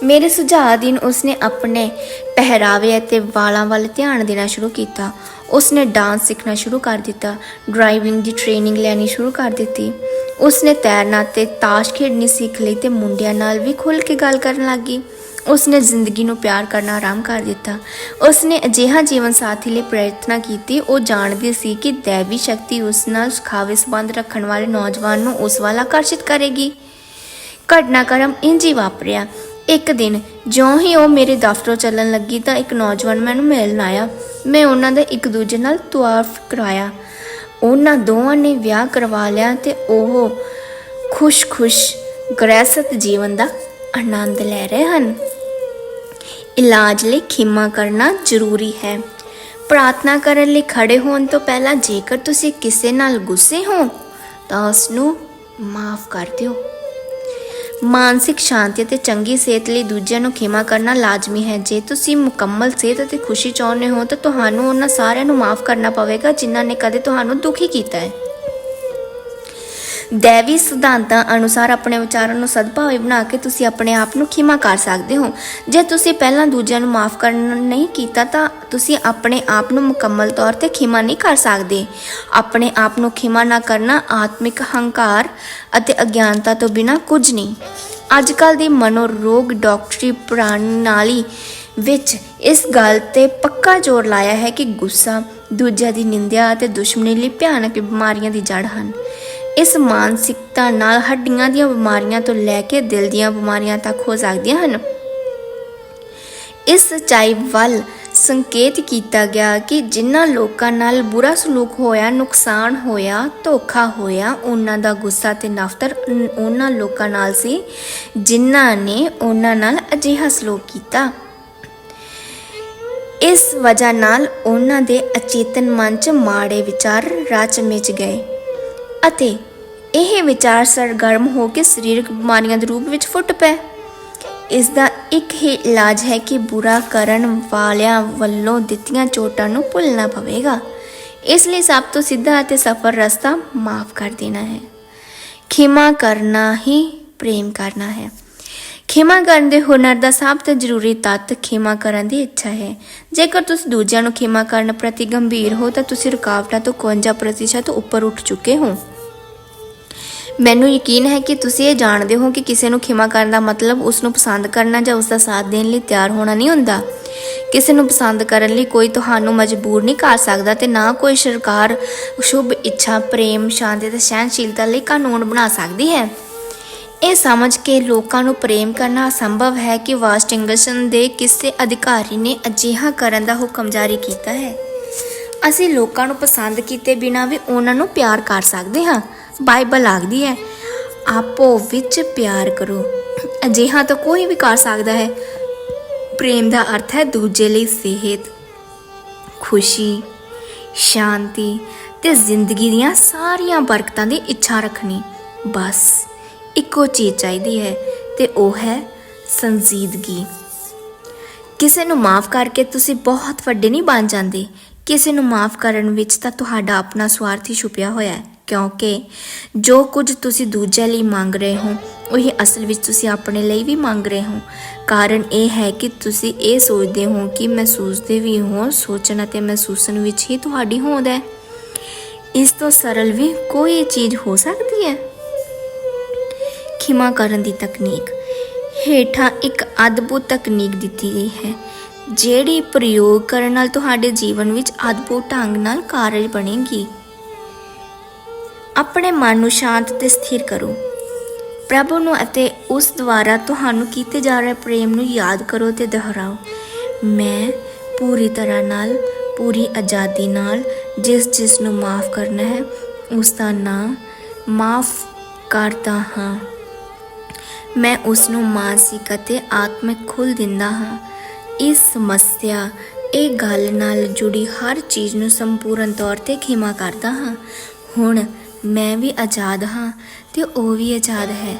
ਮੇਰੇ ਸੁਝਾਅ ਦਿਨ ਉਸਨੇ ਆਪਣੇ ਪਹਿਰਾਵੇ ਅਤੇ ਵਾਲਾਂ ਵੱਲ ਧਿਆਨ ਦੇਣਾ ਸ਼ੁਰੂ ਕੀਤਾ। ਉਸਨੇ ਡਾਂਸ ਸਿੱਖਣਾ ਸ਼ੁਰੂ ਕਰ ਦਿੱਤਾ। ਡਰਾਈਵਿੰਗ ਦੀ ਟ੍ਰੇਨਿੰਗ ਲੈਣੀ ਸ਼ੁਰੂ ਕਰ ਦਿੱਤੀ। ਉਸਨੇ ਤੈਰਨਾ ਤੇ ਤਾਸ਼ ਖੇਡਣੀ ਸਿੱਖ ਲਈ ਤੇ ਮੁੰਡਿਆਂ ਨਾਲ ਵੀ ਖੁੱਲ੍ਹ ਕੇ ਗੱਲ ਕਰਨ ਲੱਗੀ ਉਸਨੇ ਜ਼ਿੰਦਗੀ ਨੂੰ ਪਿਆਰ ਕਰਨਾ ਆਰਾਮ ਕਰ ਦਿੱਤਾ। ਉਸਨੇ ਅਜਿਹਾ ਜੀਵਨ ਸਾਥੀ ਲਈ ਪ੍ਰਾਰਥਨਾ ਕੀਤੀ। ਉਹ ਜਾਣਦੀ ਸੀ ਕਿ ਦੇਵੀ ਸ਼ਕਤੀ ਉਸ ਨਾਲ ਸੁਖਾਵੇ ਸੰਬੰਧ ਰੱਖਣ ਵਾਲੇ ਨੌਜਵਾਨ ਨੂੰ ਉਸ ਵੱਲ ਆਕਰਸ਼ਿਤ ਕਰੇਗੀ। ਘਟਨਾਕ੍ਰਮ ਇੰਜ ਹੀ ਵਾਪਰਿਆ। ਇੱਕ ਦਿਨ ਜਿਉਂ ਹੀ ਉਹ ਮੇਰੇ ਦਫ਼ਤਰੋਂ ਚੱਲਣ ਲੱਗੀ ਤਾਂ ਇੱਕ ਨੌਜਵਾਨ ਮੈਨੂੰ ਮਿਲਣ ਆਇਆ। ਮੈਂ ਉਹਨਾਂ ਦਾ ਇੱਕ ਦੂਜੇ ਨਾਲ ਤੁਆਫ ਕਰਾਇਆ। ਉਹਨਾਂ ਦੋਵਾਂ ਨੇ ਵਿਆਹ ਕਰਵਾ ਲਿਆ ਤੇ ਉਹ ਖੁਸ਼-ਖੁਸ਼ ਗ੍ਰਹਿਸਤ ਜੀਵਨ ਦਾ ਆਨੰਦ ਲੈ ਰਹੇ ਹਨ। ਇਲਾਜ ਲਈ ਖਿਮਾ ਕਰਨਾ ਜ਼ਰੂਰੀ ਹੈ। ਪ੍ਰਾਰਥਨਾ ਕਰਨ ਲਈ ਖੜੇ ਹੋਣ ਤੋਂ ਪਹਿਲਾਂ ਜੇਕਰ ਤੁਸੀਂ ਕਿਸੇ ਨਾਲ ਗੁੱਸੇ ਹੋ, ਤਾਂ ਉਸ ਨੂੰ ਮਾਫ ਕਰ ਦਿਓ। ਮਾਨਸਿਕ ਸ਼ਾਂਤੀ ਅਤੇ ਚੰਗੀ ਸਿਹਤ ਲਈ ਦੂਜਿਆਂ ਨੂੰ ਖਿਮਾ ਕਰਨਾ ਲਾਜ਼ਮੀ ਹੈ। ਜੇ ਤੁਸੀਂ ਮੁਕੰਮਲ ਸਿਹਤ ਅਤੇ ਖੁਸ਼ੀ ਚਾਹੁੰਦੇ ਹੋ, ਤਾਂ ਤੁਹਾਨੂੰ ਉਹਨਾਂ ਸਾਰਿਆਂ ਨੂੰ ਮਾਫ ਕਰਨਾ ਪਵੇਗਾ, ਜਿਨ੍ਹਾਂ ਨੇ ਕਦੇ ਤੁਹਾਨੂੰ ਦੁਖੀ ਕੀਤਾ ਹੈ। ਦੇਵੀ ਸਿਧਾਂਤਾਂ ਅਨੁਸਾਰ ਆਪਣੇ ਵਿਚਾਰਾਂ ਨੂੰ ਸਦਭਾਵੀ ਬਣਾ ਕੇ ਤੁਸੀਂ ਆਪਣੇ ਆਪ ਨੂੰ ਖਿਮਾ ਕਰ ਸਕਦੇ ਹੋ। ਜੇ ਤੁਸੀਂ ਪਹਿਲਾਂ ਦੂਜਿਆਂ ਨੂੰ ਮਾਫ ਕਰਨਾ ਨਹੀਂ ਕੀਤਾ ਤਾਂ ਤੁਸੀਂ ਆਪਣੇ ਆਪ ਨੂੰ ਮੁਕੰਮਲ ਤੌਰ ਤੇ ਖਿਮਾ ਨਹੀਂ ਕਰ ਸਕਦੇ। ਆਪਣੇ ਆਪ ਨੂੰ ਖਿਮਾ ਨਾ ਕਰਨਾ ਆਤਮਿਕ ਹੰਕਾਰ ਅਤੇ ਅਗਿਆਨਤਾ ਤੋਂ ਬਿਨਾ ਕੁਝ ਨਹੀਂ। ਅੱਜ ਕੱਲ ਦੀ ਮਨੋਰੋਗ ਡਾਕਟਰੀ ਪ੍ਰਣਾਲੀ ਵਿੱਚ ਇਸ ਗੱਲ ਤੇ ਪੱਕਾ ਜ਼ੋਰ ਲਾਇਆ ਹੈ ਕਿ ਗੁੱਸਾ, ਦੂਜਿਆਂ ਦੀ ਨਿੰਦਿਆ ਅਤੇ ਦੁਸ਼ਮਣੀ ਲਈ ਭਿਆਨਕ ਬਿਮਾਰੀਆਂ ਦੀ ਜੜ ਹਨ। ਇਸ ਮਾਨਸਿਕਤਾ ਨਾਲ ਹੱਡੀਆਂ ਦੀਆਂ ਬਿਮਾਰੀਆਂ ਤੋਂ ਲੈ ਕੇ ਦਿਲ ਦੀਆਂ ਬਿਮਾਰੀਆਂ ਤੱਕ ਹੋ ਸਕਦੀਆਂ ਹਨ। ਇਸ ਸੱਚਾਈ ਵੱਲ ਸੰਕੇਤ ਕੀਤਾ ਗਿਆ ਕਿ ਜਿਨ੍ਹਾਂ ਲੋਕਾਂ ਨਾਲ ਬੁਰਾ ਸਲੂਕ ਹੋਇਆ, ਨੁਕਸਾਨ ਹੋਇਆ, ਧੋਖਾ ਹੋਇਆ, ਉਹਨਾਂ ਦਾ ਗੁੱਸਾ ਤੇ ਨਫ਼ਰਤ ਉਹਨਾਂ ਲੋਕਾਂ ਨਾਲ ਸੀ, ਜਿਨ੍ਹਾਂ ਨੇ ਉਹਨਾਂ ਨਾਲ ਅਜਿਹਾ ਸਲੂਕ ਕੀਤਾ। ਇਸ ਵਜ੍ਹਾ ਨਾਲ ਉਹਨਾਂ ਦੇ ਅਚੇਤਨ ਮਨ 'ਚ ਮਾੜੇ ਵਿਚਾਰ ਰਚ ਮਿਚ ਗਏ। ਅਤੇ ਇਹ ਵਿਚਾਰ ਸਰਗਰਮ ਹੋ ਕੇ ਸਰੀਰਕ ਬਿਮਾਰੀਆਂ ਦੇ ਰੂਪ ਵਿੱਚ ਫੁੱਟ ਪਏ। ਇਸ ਦਾ ਇੱਕ ਹੀ ਇਲਾਜ ਹੈ ਕਿ ਬੁਰਾ ਕਰਨ ਵਾਲਿਆਂ ਵੱਲੋਂ ਦਿੱਤੀਆਂ ਚੋਟਾਂ ਨੂੰ ਭੁੱਲਣਾ ਪਵੇਗਾ। ਇਸ ਲਈ ਸਭ ਤੋਂ ਸਿੱਧਾ ਅਤੇ ਸਫਲ ਰਸਤਾ ਮਾਫ ਕਰ ਦੇਣਾ ਹੈ। ਖਿਮਾ ਕਰਨਾ ਹੀ ਪ੍ਰੇਮ ਕਰਨਾ ਹੈ। ਖਿਮਾ ਕਰਨ ਦੇ ਹੁਨਰ ਦਾ ਸਭ ਤੋਂ ਜ਼ਰੂਰੀ ਤੱਤ ਖਿਮਾ ਕਰਨ ਦੀ ਇੱਛਾ ਹੈ। ਜੇਕਰ ਤੁਸੀਂ ਦੂਜਿਆਂ ਨੂੰ ਖਿਮਾ ਕਰਨ ਪ੍ਰਤੀ ਗੰਭੀਰ ਹੋ ਤਾਂ ਤੁਸੀਂ ਰੁਕਾਵਟਾਂ ਤੋਂ 51% ਉੱਪਰ ਉੱਠ ਚੁੱਕੇ ਹੋ। ਮੈਨੂੰ ਯਕੀਨ ਹੈ ਕਿ ਤੁਸੀਂ ਇਹ ਜਾਣਦੇ ਹੋ ਕਿ ਕਿਸੇ ਨੂੰ ਖਿਮਾ ਕਰਨ ਦਾ ਮਤਲਬ ਉਸ ਨੂੰ ਪਸੰਦ ਕਰਨਾ ਜਾਂ ਉਸ ਦਾ ਸਾਥ ਦੇਣ ਲਈ ਤਿਆਰ ਹੋਣਾ ਨਹੀਂ ਹੁੰਦਾ। ਕਿਸੇ ਨੂੰ ਪਸੰਦ ਕਰਨ ਲਈ ਕੋਈ ਤੁਹਾਨੂੰ ਮਜਬੂਰ ਨਹੀਂ ਕਰ ਸਕਦਾ ਤੇ ਨਾ ਕੋਈ ਸਰਕਾਰ, ਸ਼ੁਭ ਇੱਛਾ, ਪ੍ਰੇਮ, ਸ਼ਾਂਤੀ ਤੇ ਸਹਿਣਸ਼ੀਲਤਾ ਲਈ ਕਾਨੂੰਨ ਬਣਾ ਸਕਦੀ ਹੈ। ਇਹ ਸਮਝ ਕੇ ਲੋਕਾਂ ਨੂੰ ਪ੍ਰੇਮ ਕਰਨਾ ਅਸੰਭਵ ਹੈ ਕਿ ਵਾਸਟਿੰਗਸ਼ਨ ਦੇ ਕਿਸੇ ਅਧਿਕਾਰੀ ਨੇ ਅਜਿਹਾ ਕਰਨ ਦਾ ਹੁਕਮ ਜਾਰੀ ਕੀਤਾ ਹੈ। ਅਸੀਂ ਲੋਕਾਂ ਨੂੰ ਪਸੰਦ ਕੀਤੇ ਬਿਨਾਂ ਵੀ ਉਹਨਾਂ ਨੂੰ ਪਿਆਰ ਕਰ ਸਕਦੇ ਹਾਂ। ਬਾਈਬਲ ਆਖਦੀ ਹੈ, ਆਪੋ ਵਿੱਚ ਪਿਆਰ ਕਰੋ। ਅਜਿਹਾ ਤਾਂ ਕੋਈ ਵੀ ਕਰ ਸਕਦਾ ਹੈ। ਪ੍ਰੇਮ ਦਾ ਅਰਥ ਹੈ ਦੂਜੇ ਲਈ ਸਿਹਤ, ਖੁਸ਼ੀ, ਸ਼ਾਂਤੀ ਤੇ ਜ਼ਿੰਦਗੀ ਦੀਆਂ ਸਾਰੀਆਂ ਬਰਕਤਾਂ ਦੀ ਇੱਛਾ ਰੱਖਣੀ। ਬਸ ਇੱਕੋ ਚੀਜ਼ ਚਾਹੀਦੀ ਹੈ ਤੇ ਉਹ ਹੈ ਸੰਜੀਦਗੀ। ਕਿਸੇ ਨੂੰ ਮਾਫ ਕਰਕੇ ਤੁਸੀਂ ਬਹੁਤ ਵੱਡੇ ਨਹੀਂ ਬਣ ਜਾਂਦੇ। ਕਿਸੇ ਨੂੰ ਮਾਫ ਕਰਨ ਵਿੱਚ ਤਾਂ ਤੁਹਾਡਾ ਆਪਣਾ ਸਵਾਰਥ ਹੀ ਛੁਪਿਆ ਹੋਇਆ ਹੈ। ਕਿਉਂਕਿ ਜੋ ਕੁਝ ਤੁਸੀਂ ਦੂਜਿਆਂ ਲਈ ਮੰਗ ਰਹੇ ਹੋ, ਉਹੀ ਅਸਲ ਵਿੱਚ ਤੁਸੀਂ ਆਪਣੇ ਲਈ ਵੀ ਮੰਗ ਰਹੇ ਹੋ। ਕਾਰਨ ਇਹ ਹੈ ਕਿ ਤੁਸੀਂ ਇਹ ਸੋਚਦੇ ਹੋ ਕਿ ਮਹਿਸੂਸਦੇ ਵੀ ਹੋ ਸੋਚਣ ਅਤੇ ਮਹਿਸੂਸਣ ਵਿੱਚ ਹੀ ਤੁਹਾਡੀ ਹੋਂਦ ਹੈ। ਇਸ ਤੋਂ ਸਰਲ ਵੀ ਕੋਈ ਚੀਜ਼ ਹੋ ਸਕਦੀ ਹੈ। ਖਿਮਾ ਕਰਨ ਦੀ ਤਕਨੀਕ। ਹੇਠਾਂ ਇੱਕ ਅਦਭੁਤ ਤਕਨੀਕ ਦਿੱਤੀ ਗਈ ਹੈ, ਜਿਹੜੀ ਪ੍ਰਯੋਗ ਕਰਨ ਨਾਲ ਤੁਹਾਡੇ ਜੀਵਨ ਵਿੱਚ ਅਦਭੁਤ ਢੰਗ ਨਾਲ ਕਾਰਜ ਬਣੇਗੀ। ਆਪਣੇ ਮਨ ਨੂੰ ਸ਼ਾਂਤ ਤੇ ਸਥਿਰ ਕਰੋ। ਪ੍ਰਭੂ ਨੂੰ ਅਤੇ ਉਸ ਦੁਆਰਾ ਤੁਹਾਨੂੰ ਕੀਤੇ ਜਾ ਰਹੇ ਪ੍ਰੇਮ ਨੂੰ ਯਾਦ ਕਰੋ ਤੇ ਦੁਹਰਾਓ। ਮੈਂ ਪੂਰੀ ਤਰ੍ਹਾਂ ਨਾਲ, ਪੂਰੀ ਆਜ਼ਾਦੀ ਨਾਲ, ਜਿਸ ਜਿਸ ਨੂੰ ਮਾਫ ਕਰਨਾ ਹੈ, ਉਸ ਦਾ ਨਾਮ ਮਾਫ ਕਰਦਾ ਹਾਂ। ਮੈਂ ਉਸ ਨੂੰ ਮਾਨਸਿਕ ਅਤੇ ਆਤਮਿਕ ਖੁੱਲ ਦਿੰਦਾ ਹਾਂ। ਇਸ ਸਮੱਸਿਆ, ਇਹ ਗੱਲ ਨਾਲ ਜੁੜੀ ਹਰ ਚੀਜ਼ ਨੂੰ ਸੰਪੂਰਨ ਤੌਰ ਤੇ ਖਿਮਾ ਕਰਦਾ ਹਾਂ। ਹੁਣ ਮੈਂ ਵੀ ਆਜ਼ਾਦ ਹਾਂ ਤੇ ਉਹ ਵੀ ਆਜ਼ਾਦ ਹੈ।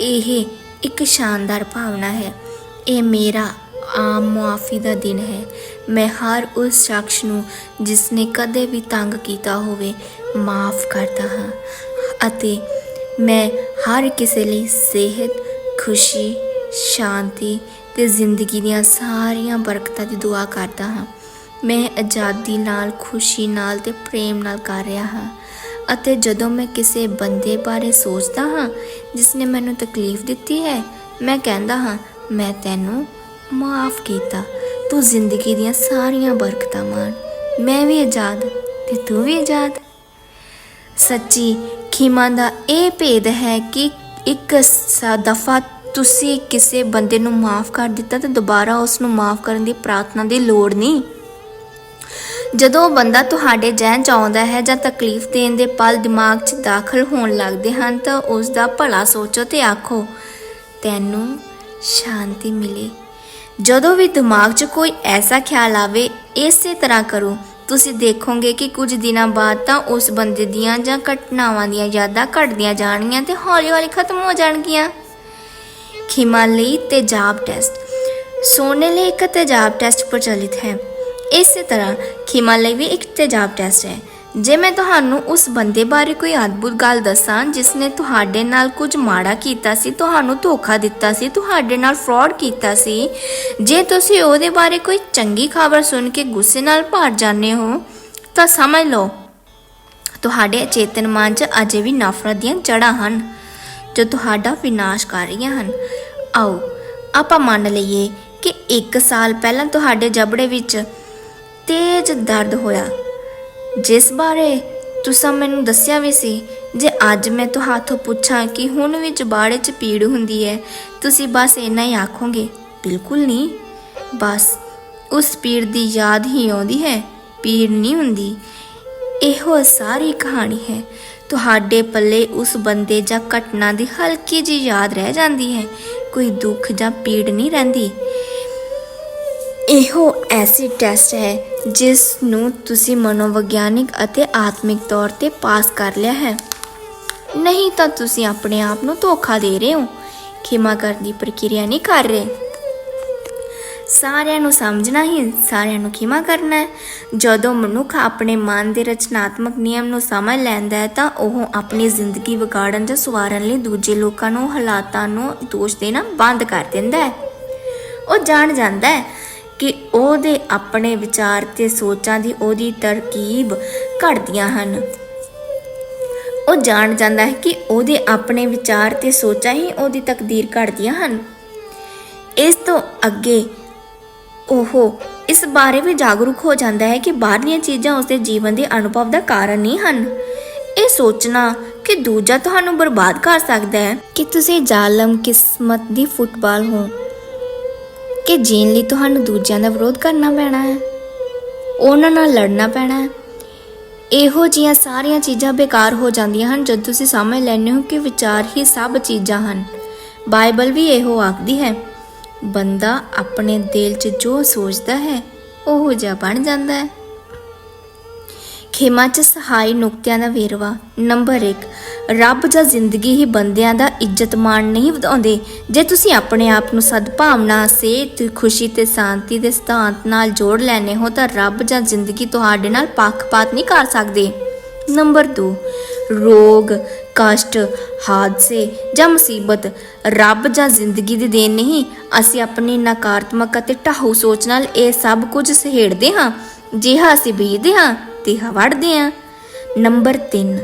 ਇਹ ਇੱਕ ਸ਼ਾਨਦਾਰ ਭਾਵਨਾ ਹੈ। ਇਹ ਮੇਰਾ ਆਮ ਮੁਆਫੀ ਦਾ ਦਿਨ ਹੈ। ਮੈਂ ਹਰ ਉਸ ਸ਼ਖਸ ਨੂੰ ਜਿਸ ਨੇ ਕਦੇ ਵੀ ਤੰਗ ਕੀਤਾ ਹੋਵੇ ਮਾਫ ਕਰਦਾ ਹਾਂ ਅਤੇ ਮੈਂ ਹਰ ਕਿਸੇ ਲਈ ਸਿਹਤ, ਖੁਸ਼ੀ, ਸ਼ਾਂਤੀ ਤੇ ਜ਼ਿੰਦਗੀ ਦੀਆਂ ਸਾਰੀਆਂ ਬਰਕਤਾਂ ਦੀ ਦੁਆ ਕਰਦਾ ਹਾਂ। ਮੈਂ ਆਜ਼ਾਦੀ ਨਾਲ, ਖੁਸ਼ੀ ਨਾਲ ਤੇ ਪ੍ਰੇਮ ਨਾਲ ਕਰ ਰਿਹਾ ਹਾਂ। ਅਤੇ ਜਦੋਂ ਮੈਂ ਕਿਸੇ ਬੰਦੇ ਬਾਰੇ ਸੋਚਦਾ ਹਾਂ, ਜਿਸ ਨੇ ਮੈਨੂੰ ਤਕਲੀਫ ਦਿੱਤੀ ਹੈ, ਮੈਂ ਕਹਿੰਦਾ ਹਾਂ, ਮੈਂ ਤੈਨੂੰ ਮਾਫ ਕੀਤਾ। ਤੂੰ ਜ਼ਿੰਦਗੀ ਦੀਆਂ ਸਾਰੀਆਂ ਬਰਕਤਾਂ ਮਾਣ ਮੈਂ ਵੀ ਆਜ਼ਾਦ ਤੇ ਤੂੰ ਵੀ ਆਜ਼ਾਦ। ਸੱਚੀ, ਖਿਮਾ ਦਾ ਇਹ ਭੇਦ ਹੈ ਕਿ ਇੱਕ ਦਫਾ ਤੁਸੀਂ ਕਿਸੇ ਬੰਦੇ ਨੂੰ ਮਾਫ ਕਰ ਦਿੱਤਾ ਤੇ ਦੁਬਾਰਾ ਉਸ ਨੂੰ ਮਾਫ ਕਰਨ ਦੀ ਪ੍ਰਾਰਥਨਾ ਦੀ ਲੋੜ ਨਹੀਂ। ਜਦੋਂ ਉਹ ਬੰਦਾ ਤੁਹਾਡੇ ਜਹਿਨ ਚ ਆਉਂਦਾ ਹੈ ਜਾਂ ਤਕਲੀਫ ਦੇਣ ਦੇ ਪਲ ਦਿਮਾਗ 'ਚ ਦਾਖਲ ਹੋਣ ਲੱਗਦੇ ਹਨ ਤਾਂ ਉਸ ਦਾ ਭਲਾ ਸੋਚੋ ਤੇ ਆਖੋ, ਤੈਨੂੰ ਸ਼ਾਂਤੀ ਮਿਲੇ। ਜਦੋਂ ਵੀ ਦਿਮਾਗ 'ਚ ਕੋਈ ਐਸਾ ਖਿਆਲ ਆਵੇ, ਇਸੇ ਤਰ੍ਹਾਂ ਕਰੋ। ਤੁਸੀਂ ਦੇਖੋਗੇ ਕਿ ਕੁਝ ਦਿਨਾਂ ਬਾਅਦ ਤਾਂ ਉਸ ਬੰਦੇ ਦੀਆਂ ਜਾਂ ਘਟਨਾਵਾਂ ਦੀਆਂ ਯਾਦਾਂ ਘਟਦੀਆਂ ਜਾਣਗੀਆਂ ਤੇ ਹੌਲੀ-ਹੌਲੀ ਖਤਮ ਹੋ ਜਾਣਗੀਆਂ। ਖਿਮਾ ਲਈ ਤੇਜ਼ਾਬ ਟੈਸਟ। ਸੋਨੇ ਲਈ ਇੱਕ ਤੇਜ਼ਾਬ ਟੈਸਟ ਪ੍ਰਚਲਿਤ ਹੈ। ਇਸੇ ਤਰ੍ਹਾਂ ਖਿਮਾ ਲਈ ਵੀ ਇੱਕ ਤੇਜ਼ਾਬ ਟੈਸਟ ਹੈ। ਜੇ ਮੈਂ ਤੁਹਾਨੂੰ ਉਸ ਬੰਦੇ ਬਾਰੇ ਕੋਈ ਅਦਭੁਤ ਗੱਲ ਦੱਸਾਂ ਜਿਸ ਨੇ ਤੁਹਾਡੇ ਨਾਲ ਕੁਝ ਮਾੜਾ ਕੀਤਾ ਸੀ, ਤੁਹਾਨੂੰ ਧੋਖਾ ਦਿੱਤਾ ਸੀ, ਤੁਹਾਡੇ ਨਾਲ ਫਰਾਡ ਕੀਤਾ ਸੀ, ਜੇ ਤੁਸੀਂ ਉਹਦੇ ਬਾਰੇ ਕੋਈ ਚੰਗੀ ਖਬਰ ਸੁਣ ਕੇ ਗੁੱਸੇ ਨਾਲ ਭਰ ਜਾਂਦੇ ਹੋ, ਤਾਂ ਸਮਝ ਲਓ, ਤੁਹਾਡੇ ਅਚੇਤਨ ਮਨ 'ਚ ਅਜੇ ਵੀ ਨਫ਼ਰਤ ਦੀਆਂ ਜੜ੍ਹਾਂ ਹਨ, ਜੋ ਤੁਹਾਡਾ ਵਿਨਾਸ਼ ਕਰ ਰਹੀਆਂ ਹਨ। ਆਓ, ਆਪਾਂ ਮੰਨ ਲਈਏ ਕਿ 1 ਸਾਲ ਪਹਿਲਾਂ ਤੁਹਾਡੇ ਜਬੜੇ ਵਿੱਚ ਤੇਜ਼ ਦਰਦ ਹੋਇਆ। ਜਿਸ ਬਾਰੇ ਤੁਸੀਂ ਮੈਨੂੰ ਦੱਸਿਆ ਵੀ ਸੀ ਜੇ ਅੱਜ ਮੈਂ ਤੁਹਾਥੋਂ ਪੁੱਛਾਂ ਕਿ ਹੁਣ ਵੀ ਜਬਾੜੇ 'ਚ ਪੀੜ ਹੁੰਦੀ ਹੈ, ਤੁਸੀਂ ਬਸ ਇੰਨਾ ਹੀ ਆਖੋਗੇ, ਬਿਲਕੁਲ ਨਹੀਂ। ਬਸ ਉਸ ਪੀੜ ਦੀ ਯਾਦ ਹੀ ਆਉਂਦੀ ਹੈ, ਪੀੜ ਨਹੀਂ ਹੁੰਦੀ। ਇਹੋ ਸਾਰੀ ਕਹਾਣੀ ਹੈ। ਤੁਹਾਡੇ ਪੱਲੇ ਉਸ ਬੰਦੇ ਜਾਂ ਘਟਨਾ ਦੀ ਹਲਕੀ ਜਿਹੀ ਯਾਦ ਰਹਿ ਜਾਂਦੀ ਹੈ, ਕੋਈ ਦੁੱਖ ਜਾਂ ਪੀੜ ਨਹੀਂ ਰਹਿੰਦੀ। ਇਹੋ ਐਸੀ ਟੈਸਟ ਹੈ ਜਿਸ ਨੂੰ ਤੁਸੀਂ ਮਨੋਵਿਗਿਆਨਿਕ ਅਤੇ ਆਤਮਿਕ ਤੌਰ ਤੇ ਪਾਸ ਕਰ ਲਿਆ ਹੈ। ਨਹੀਂ ਤਾਂ ਤੁਸੀਂ ਆਪਣੇ ਆਪ ਨੂੰ ਧੋਖਾ ਦੇ ਰਹੇ ਹੋ। ਖਿਮਾ ਕਰਨ ਦੀ ਪ੍ਰਕਿਰਿਆ ਨਹੀਂ ਕਰ ਰਹੇ। ਸਾਰਿਆਂ ਨੂੰ ਸਮਝਣਾ ਹੀ ਸਾਰਿਆਂ ਨੂੰ ਖਿਮਾ ਕਰਨਾ ਹੈ। ਜਦੋਂ ਮਨੁੱਖ ਆਪਣੇ ਮਨ ਦੇ ਰਚਨਾਤਮਕ ਨਿਯਮ ਨੂੰ ਸਮਝ ਲੈਂਦਾ ਹੈ ਤਾਂ ਉਹ ਆਪਣੀ ਜ਼ਿੰਦਗੀ ਵਿਗਾੜਨ ਜਾਂ ਸਵਾਰਨ ਲਈ ਦੂਜੇ ਲੋਕਾਂ ਨੂੰ ਹਾਲਾਤਾਂ ਨੂੰ ਦੋਸ਼ ਦੇਣਾ ਬੰਦ ਕਰ ਦਿੰਦਾ ਹੈ। ਉਹ ਜਾਣ ਜਾਂਦਾ ਹੈ ਕਿ ਉਹਦੇ ਆਪਣੇ ਵਿਚਾਰ ਤੇ ਸੋਚਾਂ ਦੀ ਉਹਦੀ ਤਰਕੀਬ ਘੜਦੀਆਂ ਹਨ। ਉਹ ਜਾਣ ਜਾਂਦਾ ਹੈ ਕਿ ਉਹਦੇ ਆਪਣੇ ਵਿਚਾਰ ਤੇ ਸੋਚਾਂ ਹੀ ਉਹਦੀ ਤਕਦੀਰ ਘੜਦੀਆਂ ਹਨ। ਇਸ ਤੋਂ ਅੱਗੇ ਉਹ ਇਸ ਬਾਰੇ ਵੀ ਜਾਗਰੂਕ ਹੋ ਜਾਂਦਾ ਹੈ ਕਿ ਬਾਹਰਲੀਆਂ ਚੀਜ਼ਾਂ ਉਸਦੇ ਜੀਵਨ ਦੇ ਅਨੁਭਵ ਦਾ ਕਾਰਨ ਨਹੀਂ ਹਨ। ਇਹ ਸੋਚਣਾ ਕਿ ਦੂਜਾ ਤੁਹਾਨੂੰ ਬਰਬਾਦ ਕਰ ਸਕਦਾ ਹੈ। ਕਿ ਤੁਸੀਂ ਜ਼ਾਲਮ ਕਿਸਮਤ ਦੀ ਫੁੱਟਬਾਲ ਹੋ। ਕਿ ਜੀਣ ਲਈ ਤੁਹਾਨੂੰ ਦੂਜਿਆਂ ਦਾ ਵਿਰੋਧ ਕਰਨਾ ਪੈਣਾ ਹੈ। ਉਹਨਾਂ ਨਾਲ ਲੜਨਾ ਪੈਣਾ ਹੈ। ਇਹੋ ਜੀਆਂ ਸਾਰੀਆਂ ਚੀਜ਼ਾਂ ਬੇਕਾਰ ਹੋ ਜਾਂਦੀਆਂ ਹਨ, ਜਦ ਤੁਸੀਂ ਸਮਝ ਲੈਂਦੇ ਹੋ ਕਿ ਵਿਚਾਰ ਹੀ ਸਭ ਚੀਜ਼ਾਂ ਹਨ। ਬਾਈਬਲ ਵੀ ਇਹੋ ਆਖਦੀ ਹੈ, ਬੰਦਾ ਆਪਣੇ ਦਿਲ 'ਚ ਜੋ ਸੋਚਦਾ ਹੈ, ਉਹ ਜਿਹਾ ਬਣ ਜਾਂਦਾ ਹੈ। ਖੇਮਾ 'ਚ ਸਹਾਈ ਨੁਕਤਿਆਂ ਦਾ ਵੇਰਵਾ। ਨੰਬਰ 1 ਰੱਬ ਜਾਂ ਜ਼ਿੰਦਗੀ ਹੀ ਬੰਦਿਆਂ ਦਾ ਇੱਜ਼ਤ ਮਾਣ ਨਹੀਂ ਵਧਾਉਂਦੇ। ਜੇ ਤੁਸੀਂ ਆਪਣੇ ਆਪ ਨੂੰ ਸਦਭਾਵਨਾ, ਸਿਹਤ, ਖੁਸ਼ੀ ਤੇ ਸ਼ਾਂਤੀ ਦੇ ਸਿਧਾਂਤ ਨਾਲ ਜੋੜ ਲੈਨੇ ਹੋ, ਤਾਂ ਰੱਬ ਜਾਂ ਜ਼ਿੰਦਗੀ ਤੁਹਾਡੇ ਨਾਲ ਪੱਖਪਾਤ ਨਹੀਂ ਕਰ ਸਕਦੇ। ਨੰਬਰ 2 ਰੋਗ, ਕਸ਼ਟ, ਹਾਦਸੇ ਜਾਂ ਮੁਸੀਬਤ। ਰੱਬ ਜਾਂ ਜ਼ਿੰਦਗੀ ਦੀ ਦੇਣ ਨਹੀਂ, ਅਸੀਂ ਆਪਣੀ ਨਕਾਰਾਤਮਕ ਅਤੇ ਢਾਹੂ ਸੋਚ ਨਾਲ ਇਹ ਸਭ ਕੁਝ ਸਹੇੜਦੇ ਹਾਂ। ਜਿਹਾ ਅਸੀਂ ਬੀਜਦੇ ਹਾਂ। ਤੇ ਵੜਦੇ ਹਾਂ ਨੰਬਰ 3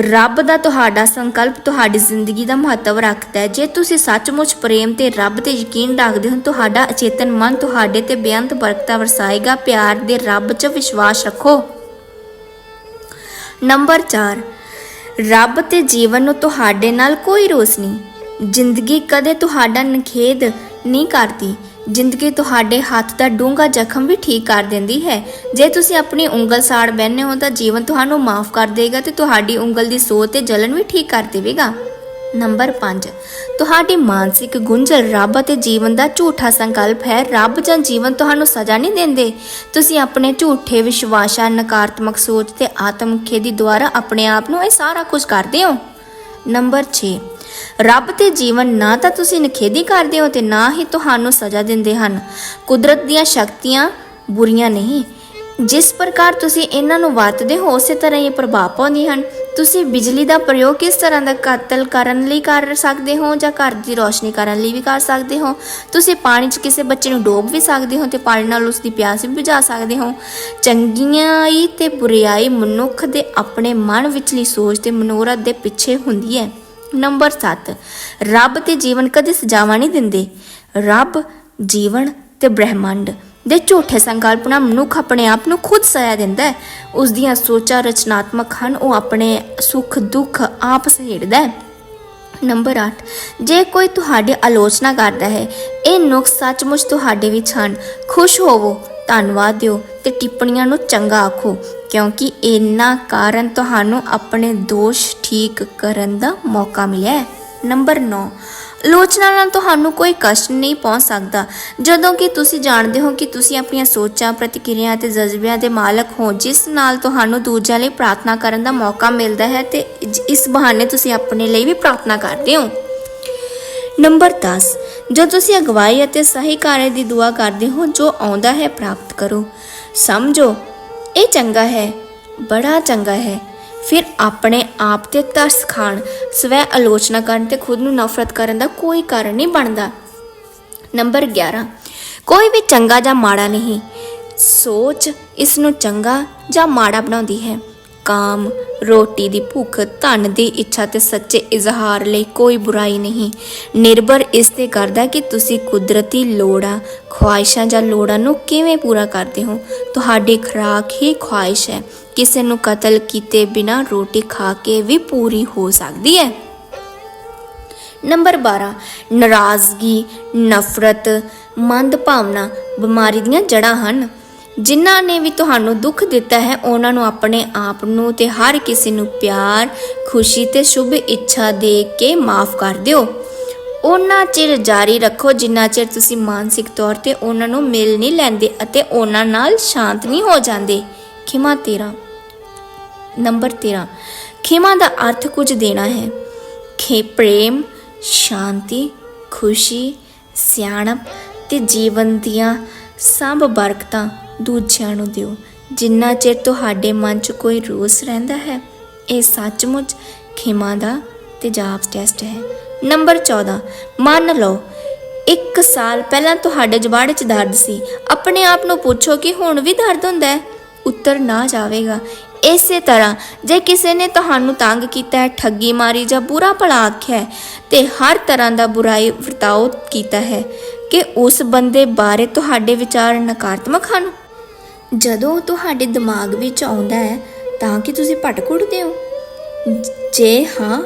ਰੱਬ ਦਾ ਤੁਹਾਡਾ ਸੰਕਲਪ ਤੁਹਾਡੀ ਜ਼ਿੰਦਗੀ ਦਾ ਮਹੱਤਵ ਰੱਖਦਾ ਹੈ। ਜੇ ਤੁਸੀਂ ਸੱਚਮੁੱਚ ਪ੍ਰੇਮ ਤੇ ਰੱਬ ਤੇ ਯਕੀਨ ਰੱਖਦੇ ਹੋ, ਤੁਹਾਡਾ ਅਚੇਤਨ ਮਨ ਤੁਹਾਡੇ ਤੇ ਬੇਅੰਤ ਬਰਕਤਾਂ ਵਰਸਾਏਗਾ। ਪਿਆਰ ਦੇ ਰੱਬ 'ਚ ਵਿਸ਼ਵਾਸ ਰੱਖੋ। ਨੰਬਰ 4 ਰੱਬ ਤੇ ਜੀਵਨ ਨੂੰ ਤੁਹਾਡੇ ਨਾਲ ਕੋਈ ਰੋਸ ਨਹੀਂ। ਜ਼ਿੰਦਗੀ ਕਦੇ ਤੁਹਾਡਾ ਨਖੇਦ ਨਹੀਂ ਕਰਦੀ। ਜ਼ਿੰਦਗੀ ਤੁਹਾਡੇ ਹੱਥ ਦਾ ਡੂੰਘਾ ਜ਼ਖਮ ਵੀ ਠੀਕ ਕਰ ਦਿੰਦੀ ਹੈ। ਜੇ ਤੁਸੀਂ ਆਪਣੀ ਉਂਗਲ ਸਾੜ ਬੈਠੇ ਹੋ ਤਾਂ ਜੀਵਨ ਤੁਹਾਨੂੰ ਮਾਫ ਕਰ ਦੇਗਾ ਤੇ ਤੁਹਾਡੀ ਉਂਗਲ ਦੀ ਸੋਚ ਤੇ ਜਲਨ ਵੀ ਠੀਕ ਕਰ ਦੇਵੇਗਾ। ਨੰਬਰ 5 ਤੁਹਾਡੀ ਮਾਨਸਿਕ ਗੁੰਝਲ ਰੱਬ ਅਤੇ ਜੀਵਨ ਦਾ ਝੂਠਾ ਸੰਕਲਪ ਹੈ। ਰੱਬ ਜਾਂ ਜੀਵਨ ਤੁਹਾਨੂੰ ਸਜ਼ਾ ਨਹੀਂ ਦਿੰਦੇ। ਤੁਸੀਂ ਆਪਣੇ ਝੂਠੇ ਵਿਸ਼ਵਾਸਾਂ, ਨਕਾਰਾਤਮਕ ਸੋਚ ਤੇ ਆਤਮਖੇਦੀ ਦੁਆਰਾ ਆਪਣੇ ਆਪ ਨੂੰ ਇਹ ਸਾਰਾ ਕੁਝ ਕਰਦੇ ਹੋ। ਨੰਬਰ 6 ਰੱਬ ਤੇ ਜੀਵਨ ਨਾ ਤਾਂ ਤੁਸੀਂ ਨਖੇਦੀ ਕਰਦੇ ਹੋ ਤੇ ਨਾ ਹੀ ਤੁਹਾਨੂੰ ਸਜ਼ਾ ਦਿੰਦੇ ਹਨ। ਕੁਦਰਤ ਦੀਆਂ ਸ਼ਕਤੀਆਂ ਬੁਰੀਆਂ ਨਹੀਂ। ਜਿਸ ਪ੍ਰਕਾਰ ਤੁਸੀਂ ਇਹਨਾਂ ਨੂੰ ਵਰਤਦੇ ਹੋ, ਉਸੇ ਤਰ੍ਹਾਂ ਇਹ ਪ੍ਰਭਾਵ ਪਾਉਂਦੀਆਂ ਹਨ। ਤੁਸੀਂ ਬਿਜਲੀ ਦਾ ਪ੍ਰਯੋਗ ਕਿਸ ਤਰ੍ਹਾਂ ਦਾ ਕਤਲ ਕਰਨ ਲਈ ਕਰ ਸਕਦੇ ਹੋ ਜਾਂ ਘਰ ਦੀ ਰੋਸ਼ਨੀ ਕਰਨ ਲਈ ਵੀ ਕਰ ਸਕਦੇ ਹੋ? ਤੁਸੀਂ ਪਾਣੀ 'ਚ ਕਿਸੇ ਬੱਚੇ ਨੂੰ ਡੋਬ ਵੀ ਸਕਦੇ ਹੋ ਤੇ ਪਾਣੀ ਨਾਲ ਉਸ ਦੀ ਪਿਆਸ ਵੀ ਬੁਝਾ ਸਕਦੇ ਹੋ। ਚੰਗਿਆਈ ਤੇ ਬੁਰੀਾਈ ਮਨੁੱਖ ਦੇ ਆਪਣੇ ਮਨ ਵਿਚਲੀ ਸੋਚ ਤੇ ਮਨੋਰਥ ਦੇ ਪਿੱਛੇ ਹੁੰਦੀ ਹੈ। ਨੰਬਰ 7 ਰੱਬ ਤੇ ਜੀਵਨ ਕਦੇ ਸਜ਼ਾਵਾ ਨਹੀਂ ਦਿੰਦੇ। ਰੱਬ, ਜੀਵਨ ਤੇ ਬ੍ਰਹਿਮੰਡ ਦੇ ਝੂਠੇ ਸੰਕਲਪਨਾ ਮਨੁੱਖ ਆਪਣੇ ਆਪ ਨੂੰ ਖੁਦ ਸਜ਼ਾ ਦਿੰਦਾ ਹੈ। ਉਸ ਦੀਆਂ ਸੋਚਾਂ ਰਚਨਾਤਮਕ ਹਨ, ਉਹ ਆਪਣੇ ਸੁੱਖ, ਦੁੱਖ ਆਪ ਸਹੇੜਦਾ ਹੈ। ਨੰਬਰ 8 ਜੇ ਕੋਈ ਤੁਹਾਡੀ ਆਲੋਚਨਾ ਕਰਦਾ ਹੈ, ਇਹ ਨੁਕਸ ਸੱਚਮੁੱਚ ਤੁਹਾਡੇ ਵਿੱਚ ਹਨ, ਖੁਸ਼ ਹੋਵੋ, ਧੰਨਵਾਦ ਦਿਓ ਤੇ ਟਿੱਪਣੀਆਂ ਨੂੰ ਚੰਗਾ ਆਖੋ। ਕਿਉਂਕਿ ਇਹਨਾਂ ਕਾਰਨ ਤੁਹਾਨੂੰ ਆਪਣੇ ਦੋਸ਼ ਠੀਕ ਕਰਨ ਦਾ ਮੌਕਾ ਮਿਲਿਆ ਹੈ। ਨੰਬਰ 9 ਆਲੋਚਨਾ ਨਾਲ ਤੁਹਾਨੂੰ ਕੋਈ ਕਸ਼ਟ ਨਹੀਂ ਪਹੁੰਚ ਸਕਦਾ। ਜਦੋਂ ਕਿ ਤੁਸੀਂ ਜਾਣਦੇ ਹੋ ਕਿ ਤੁਸੀਂ ਆਪਣੀਆਂ ਸੋਚਾਂ ਪ੍ਰਤੀਕਿਰਿਆ ਅਤੇ ਜਜ਼ਬਿਆਂ ਦੇ ਮਾਲਕ ਹੋ, ਜਿਸ ਨਾਲ ਤੁਹਾਨੂੰ ਦੂਜਿਆਂ ਲਈ ਪ੍ਰਾਰਥਨਾ ਕਰਨ ਦਾ ਮੌਕਾ ਮਿਲਦਾ ਹੈ ਤੇ ਇਸ ਬਹਾਨੇ ਤੁਸੀਂ ਆਪਣੇ ਲਈ ਵੀ ਪ੍ਰਾਰਥਨਾ ਕਰਦੇ ਹੋ। ਨੰਬਰ 10 ਜੋ ਤੁਸੀਂ ਅਗਵਾਈ ਅਤੇ ਸਹੀ ਕਾਰਜ ਦੀ ਦੁਆ ਕਰਦੇ ਹੋ, ਜੋ ਆਉਂਦਾ ਹੈ, ਪ੍ਰਾਪਤ ਕਰੋ। ਸਮਝੋ ਇਹ ਚੰਗਾ ਹੈ, ਬੜਾ ਚੰਗਾ ਹੈ। ਫਿਰ ਆਪਣੇ ਆਪ ਤੇ ਤਰਸ ਖਾਣ, ਸਵੈ ਆਲੋਚਨਾ ਕਰਨ ਤੇ ਖੁਦ ਨੂੰ ਨਫ਼ਰਤ ਕਰਨ ਦਾ ਕੋਈ ਕਾਰਨ ਨਹੀਂ ਬਣਦਾ। ਨੰਬਰ 11 ਕੋਈ ਵੀ ਚੰਗਾ ਜਾਂ ਮਾੜਾ ਨਹੀਂ। ਸੋਚ ਇਸ ਨੂੰ ਚੰਗਾ ਜਾਂ ਮਾੜਾ ਬਣਾਉਂਦੀ ਹੈ। ਕਾਮ ਰੋਟੀ ਦੀ ਭੁੱਖ ਧਨ ਦੀ ਇੱਛਾ ਤੇ ਸੱਚੇ ਇਜ਼ਹਾਰ ਲਈ ਕੋਈ ਬੁਰਾਈ ਨਹੀਂ ਨਿਰਭਰ ਇਸ ਤੇ ਕਰਦਾ ਕਿ ਤੁਸੀਂ ਕੁਦਰਤੀ ਲੋੜਾਂ ਖੁਆਇਸ਼ਾਂ ਜਾਂ ਲੋੜਾਂ ਨੂੰ ਕਿਵੇਂ ਪੂਰਾ ਕਰਦੇ ਹੋ ਤੁਹਾਡੀ ਖੁਰਾਕ ਹੀ ਖੁਆਇਸ਼ ਹੈ ਕਿਸੇ ਨੂੰ ਕਤਲ ਕੀਤੇ ਬਿਨਾ ਰੋਟੀ ਖਾ ਕੇ ਵੀ ਪੂਰੀ ਹੋ ਸਕਦੀ ਹੈ ਨੰਬਰ 12 ਨਾਰਾਜ਼ਗੀ ਨਫ਼ਰਤ ਮੰਦ ਭਾਵਨਾ ਬਿਮਾਰੀ ਦੀਆਂ ਜੜ੍ਹਾਂ ਹਨ ਜਿਨ੍ਹਾਂ ਨੇ ਵੀ ਤੁਹਾਨੂੰ ਦੁੱਖ ਦਿੱਤਾ ਹੈ, ਉਹਨਾਂ ਨੂੰ ਆਪਣੇ ਆਪ ਨੂੰ ਤੇ ਹਰ ਕਿਸੇ ਨੂੰ ਪਿਆਰ, ਖੁਸ਼ੀ ਤੇ ਸ਼ੁਭ ਇੱਛਾ ਦੇ ਕੇ ਮਾਫ ਕਰ ਦਿਓ। ਉਹਨਾਂ ਚਿਰ ਜਾਰੀ ਰੱਖੋ, ਜਿੰਨਾ ਚਿਰ ਤੁਸੀਂ ਮਾਨਸਿਕ ਤੌਰ ਤੇ ਉਹਨਾਂ ਨੂੰ ਮਿਲ ਨਹੀਂ ਲੈਂਦੇ ਅਤੇ ਉਹਨਾਂ ਨਾਲ ਸ਼ਾਂਤ ਨਹੀਂ ਹੋ ਜਾਂਦੇ। ਖਿਮਾ ਤੇਰਾ। ਨੰਬਰ 13 ਖਿਮਾ ਦਾ ਅਰਥ ਕੁਝ ਦੇਣਾ ਹੈ। ਖੇ ਪ੍ਰੇਮ, ਸ਼ਾਂਤੀ, ਖੁਸ਼ੀ, ਸਿਆਣਪ ਤੇ ਜੀਵਨ ਦੀਆਂ ਸਭ ਬਰਕਤਾਂ। ਦੂਜਿਆਂ ਨੂੰ ਦਿਓ। ਜਿੰਨਾ ਚਿਰ ਤੁਹਾਡੇ ਮਨ 'ਚ ਕੋਈ ਰੋਸ ਰਹਿੰਦਾ ਹੈ, ਇਹ ਸੱਚਮੁੱਚ ਖਿਮਾ ਦਾ ਤੇਜਾਬ ਟੈਸਟ ਹੈ। ਨੰਬਰ 14 ਮੰਨ ਲਓ, ਇੱਕ ਸਾਲ ਪਹਿਲਾਂ ਤੁਹਾਡੇ ਜਵਾੜੇ 'ਚ ਦਰਦ ਸੀ। ਆਪਣੇ ਆਪ ਨੂੰ ਪੁੱਛੋ ਕਿ ਹੁਣ ਵੀ ਦਰਦ ਹੁੰਦਾ ਹੈ? ਉੱਤਰ ਨਾ ਜਾਵੇਗਾ। ਇਸੇ ਤਰ੍ਹਾਂ, ਜੇ ਕਿਸੇ ਨੇ ਤੁਹਾਨੂੰ ਤੰਗ ਕੀਤਾ ਹੈ, ਠੱਗੀ ਮਾਰੀ ਜਾਂ ਬੁਰਾ ਭਲਾ ਆਖਿਆ ਹੈ, ਤੇ ਹਰ ਤਰ੍ਹਾਂ ਦਾ ਬੁਰਾਈ ਵਰਤਾਓ ਕੀਤਾ ਹੈ ਕਿ ਉਸ ਬੰਦੇ ਬਾਰੇ ਤੁਹਾਡੇ ਵਿਚਾਰ ਨਕਾਰਾਤਮਕ ਹਨ। ਜਦੋਂ ਤੁਹਾਡੇ ਦਿਮਾਗ ਵਿੱਚ ਆਉਂਦਾ ਹੈ, ਤਾਂ ਕਿ ਤੁਸੀਂ ਭਟਕ ਉੱਠਦੇ ਹੋ? ਜੇ ਹਾਂ,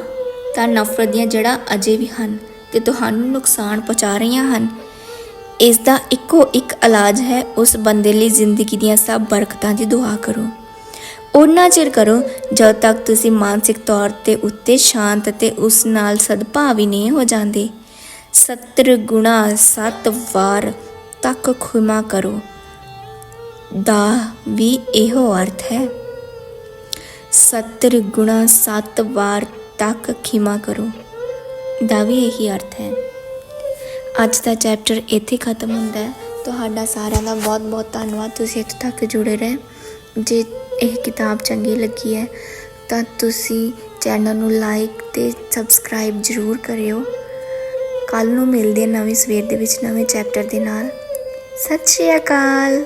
ਤਾਂ ਨਫ਼ਰਤ ਦੀਆਂ ਜੜ੍ਹਾਂ ਅਜੇ ਵੀ ਹਨ ਤੇ ਤੁਹਾਨੂੰ ਨੁਕਸਾਨ ਪਹੁੰਚਾ ਰਹੀਆਂ ਹਨ। ਇਸ ਦਾ ਇੱਕੋ ਇੱਕ ਇਲਾਜ ਹੈ, ਉਸ ਬੰਦੇ ਲਈ ਜ਼ਿੰਦਗੀ ਦੀਆਂ ਸਭ ਬਰਕਤਾਂ ਦੀ ਦੁਆ ਕਰੋ। ਉਹਨਾਂ ਚਿਰ ਕਰੋ, ਜਦ ਤੱਕ ਤੁਸੀਂ ਮਾਨਸਿਕ ਤੌਰ ਤੇ ਉੱਤੇ ਸ਼ਾਂਤ ਅਤੇ ਉਸ ਨਾਲ ਸਦਭਾਵੀ ਨਹੀਂ ਹੋ ਜਾਂਦੇ। 70 ਗੁਣਾ 7 ਵਾਰ ਤੱਕ ਖੁਮਾ ਕਰੋ। ਦਾ ਵੀ ਇਹੋ ਅਰਥ ਹੈ। 70 ਗੁਣਾ 7 ਵਾਰ ਤੱਕ ਖਿਮਾ ਕਰੋ, ਦਾ ਵੀ ਇਹੀ ਅਰਥ ਹੈ। ਅੱਜ ਦਾ ਚੈਪਟਰ ਇੱਥੇ ਖਤਮ ਹੁੰਦਾ ਹੈ। ਤੁਹਾਡਾ ਸਾਰਿਆਂ ਦਾ ਬਹੁਤ ਬਹੁਤ ਧੰਨਵਾਦ। ਤੁਸੀਂ ਇੱਥੇ ਤੱਕ ਜੁੜੇ ਰਹੇ। ਜੇ ਇਹ ਕਿਤਾਬ ਚੰਗੀ ਲੱਗੀ ਹੈ, ਤਾਂ ਤੁਸੀਂ ਚੈਨਲ ਨੂੰ ਲਾਈਕ ਤੇ ਸਬਸਕ੍ਰਾਈਬ ਜ਼ਰੂਰ ਕਰਿਓ। ਕੱਲ ਨੂੰ ਮਿਲਦੇ ਹਾਂ ਨਵੀਂ ਸਵੇਰ ਦੇ ਵਿੱਚ ਨਵੇਂ ਚੈਪਟਰ ਦੇ ਨਾਲ। ਸਤਿ ਸ਼੍ਰੀ ਅਕਾਲ।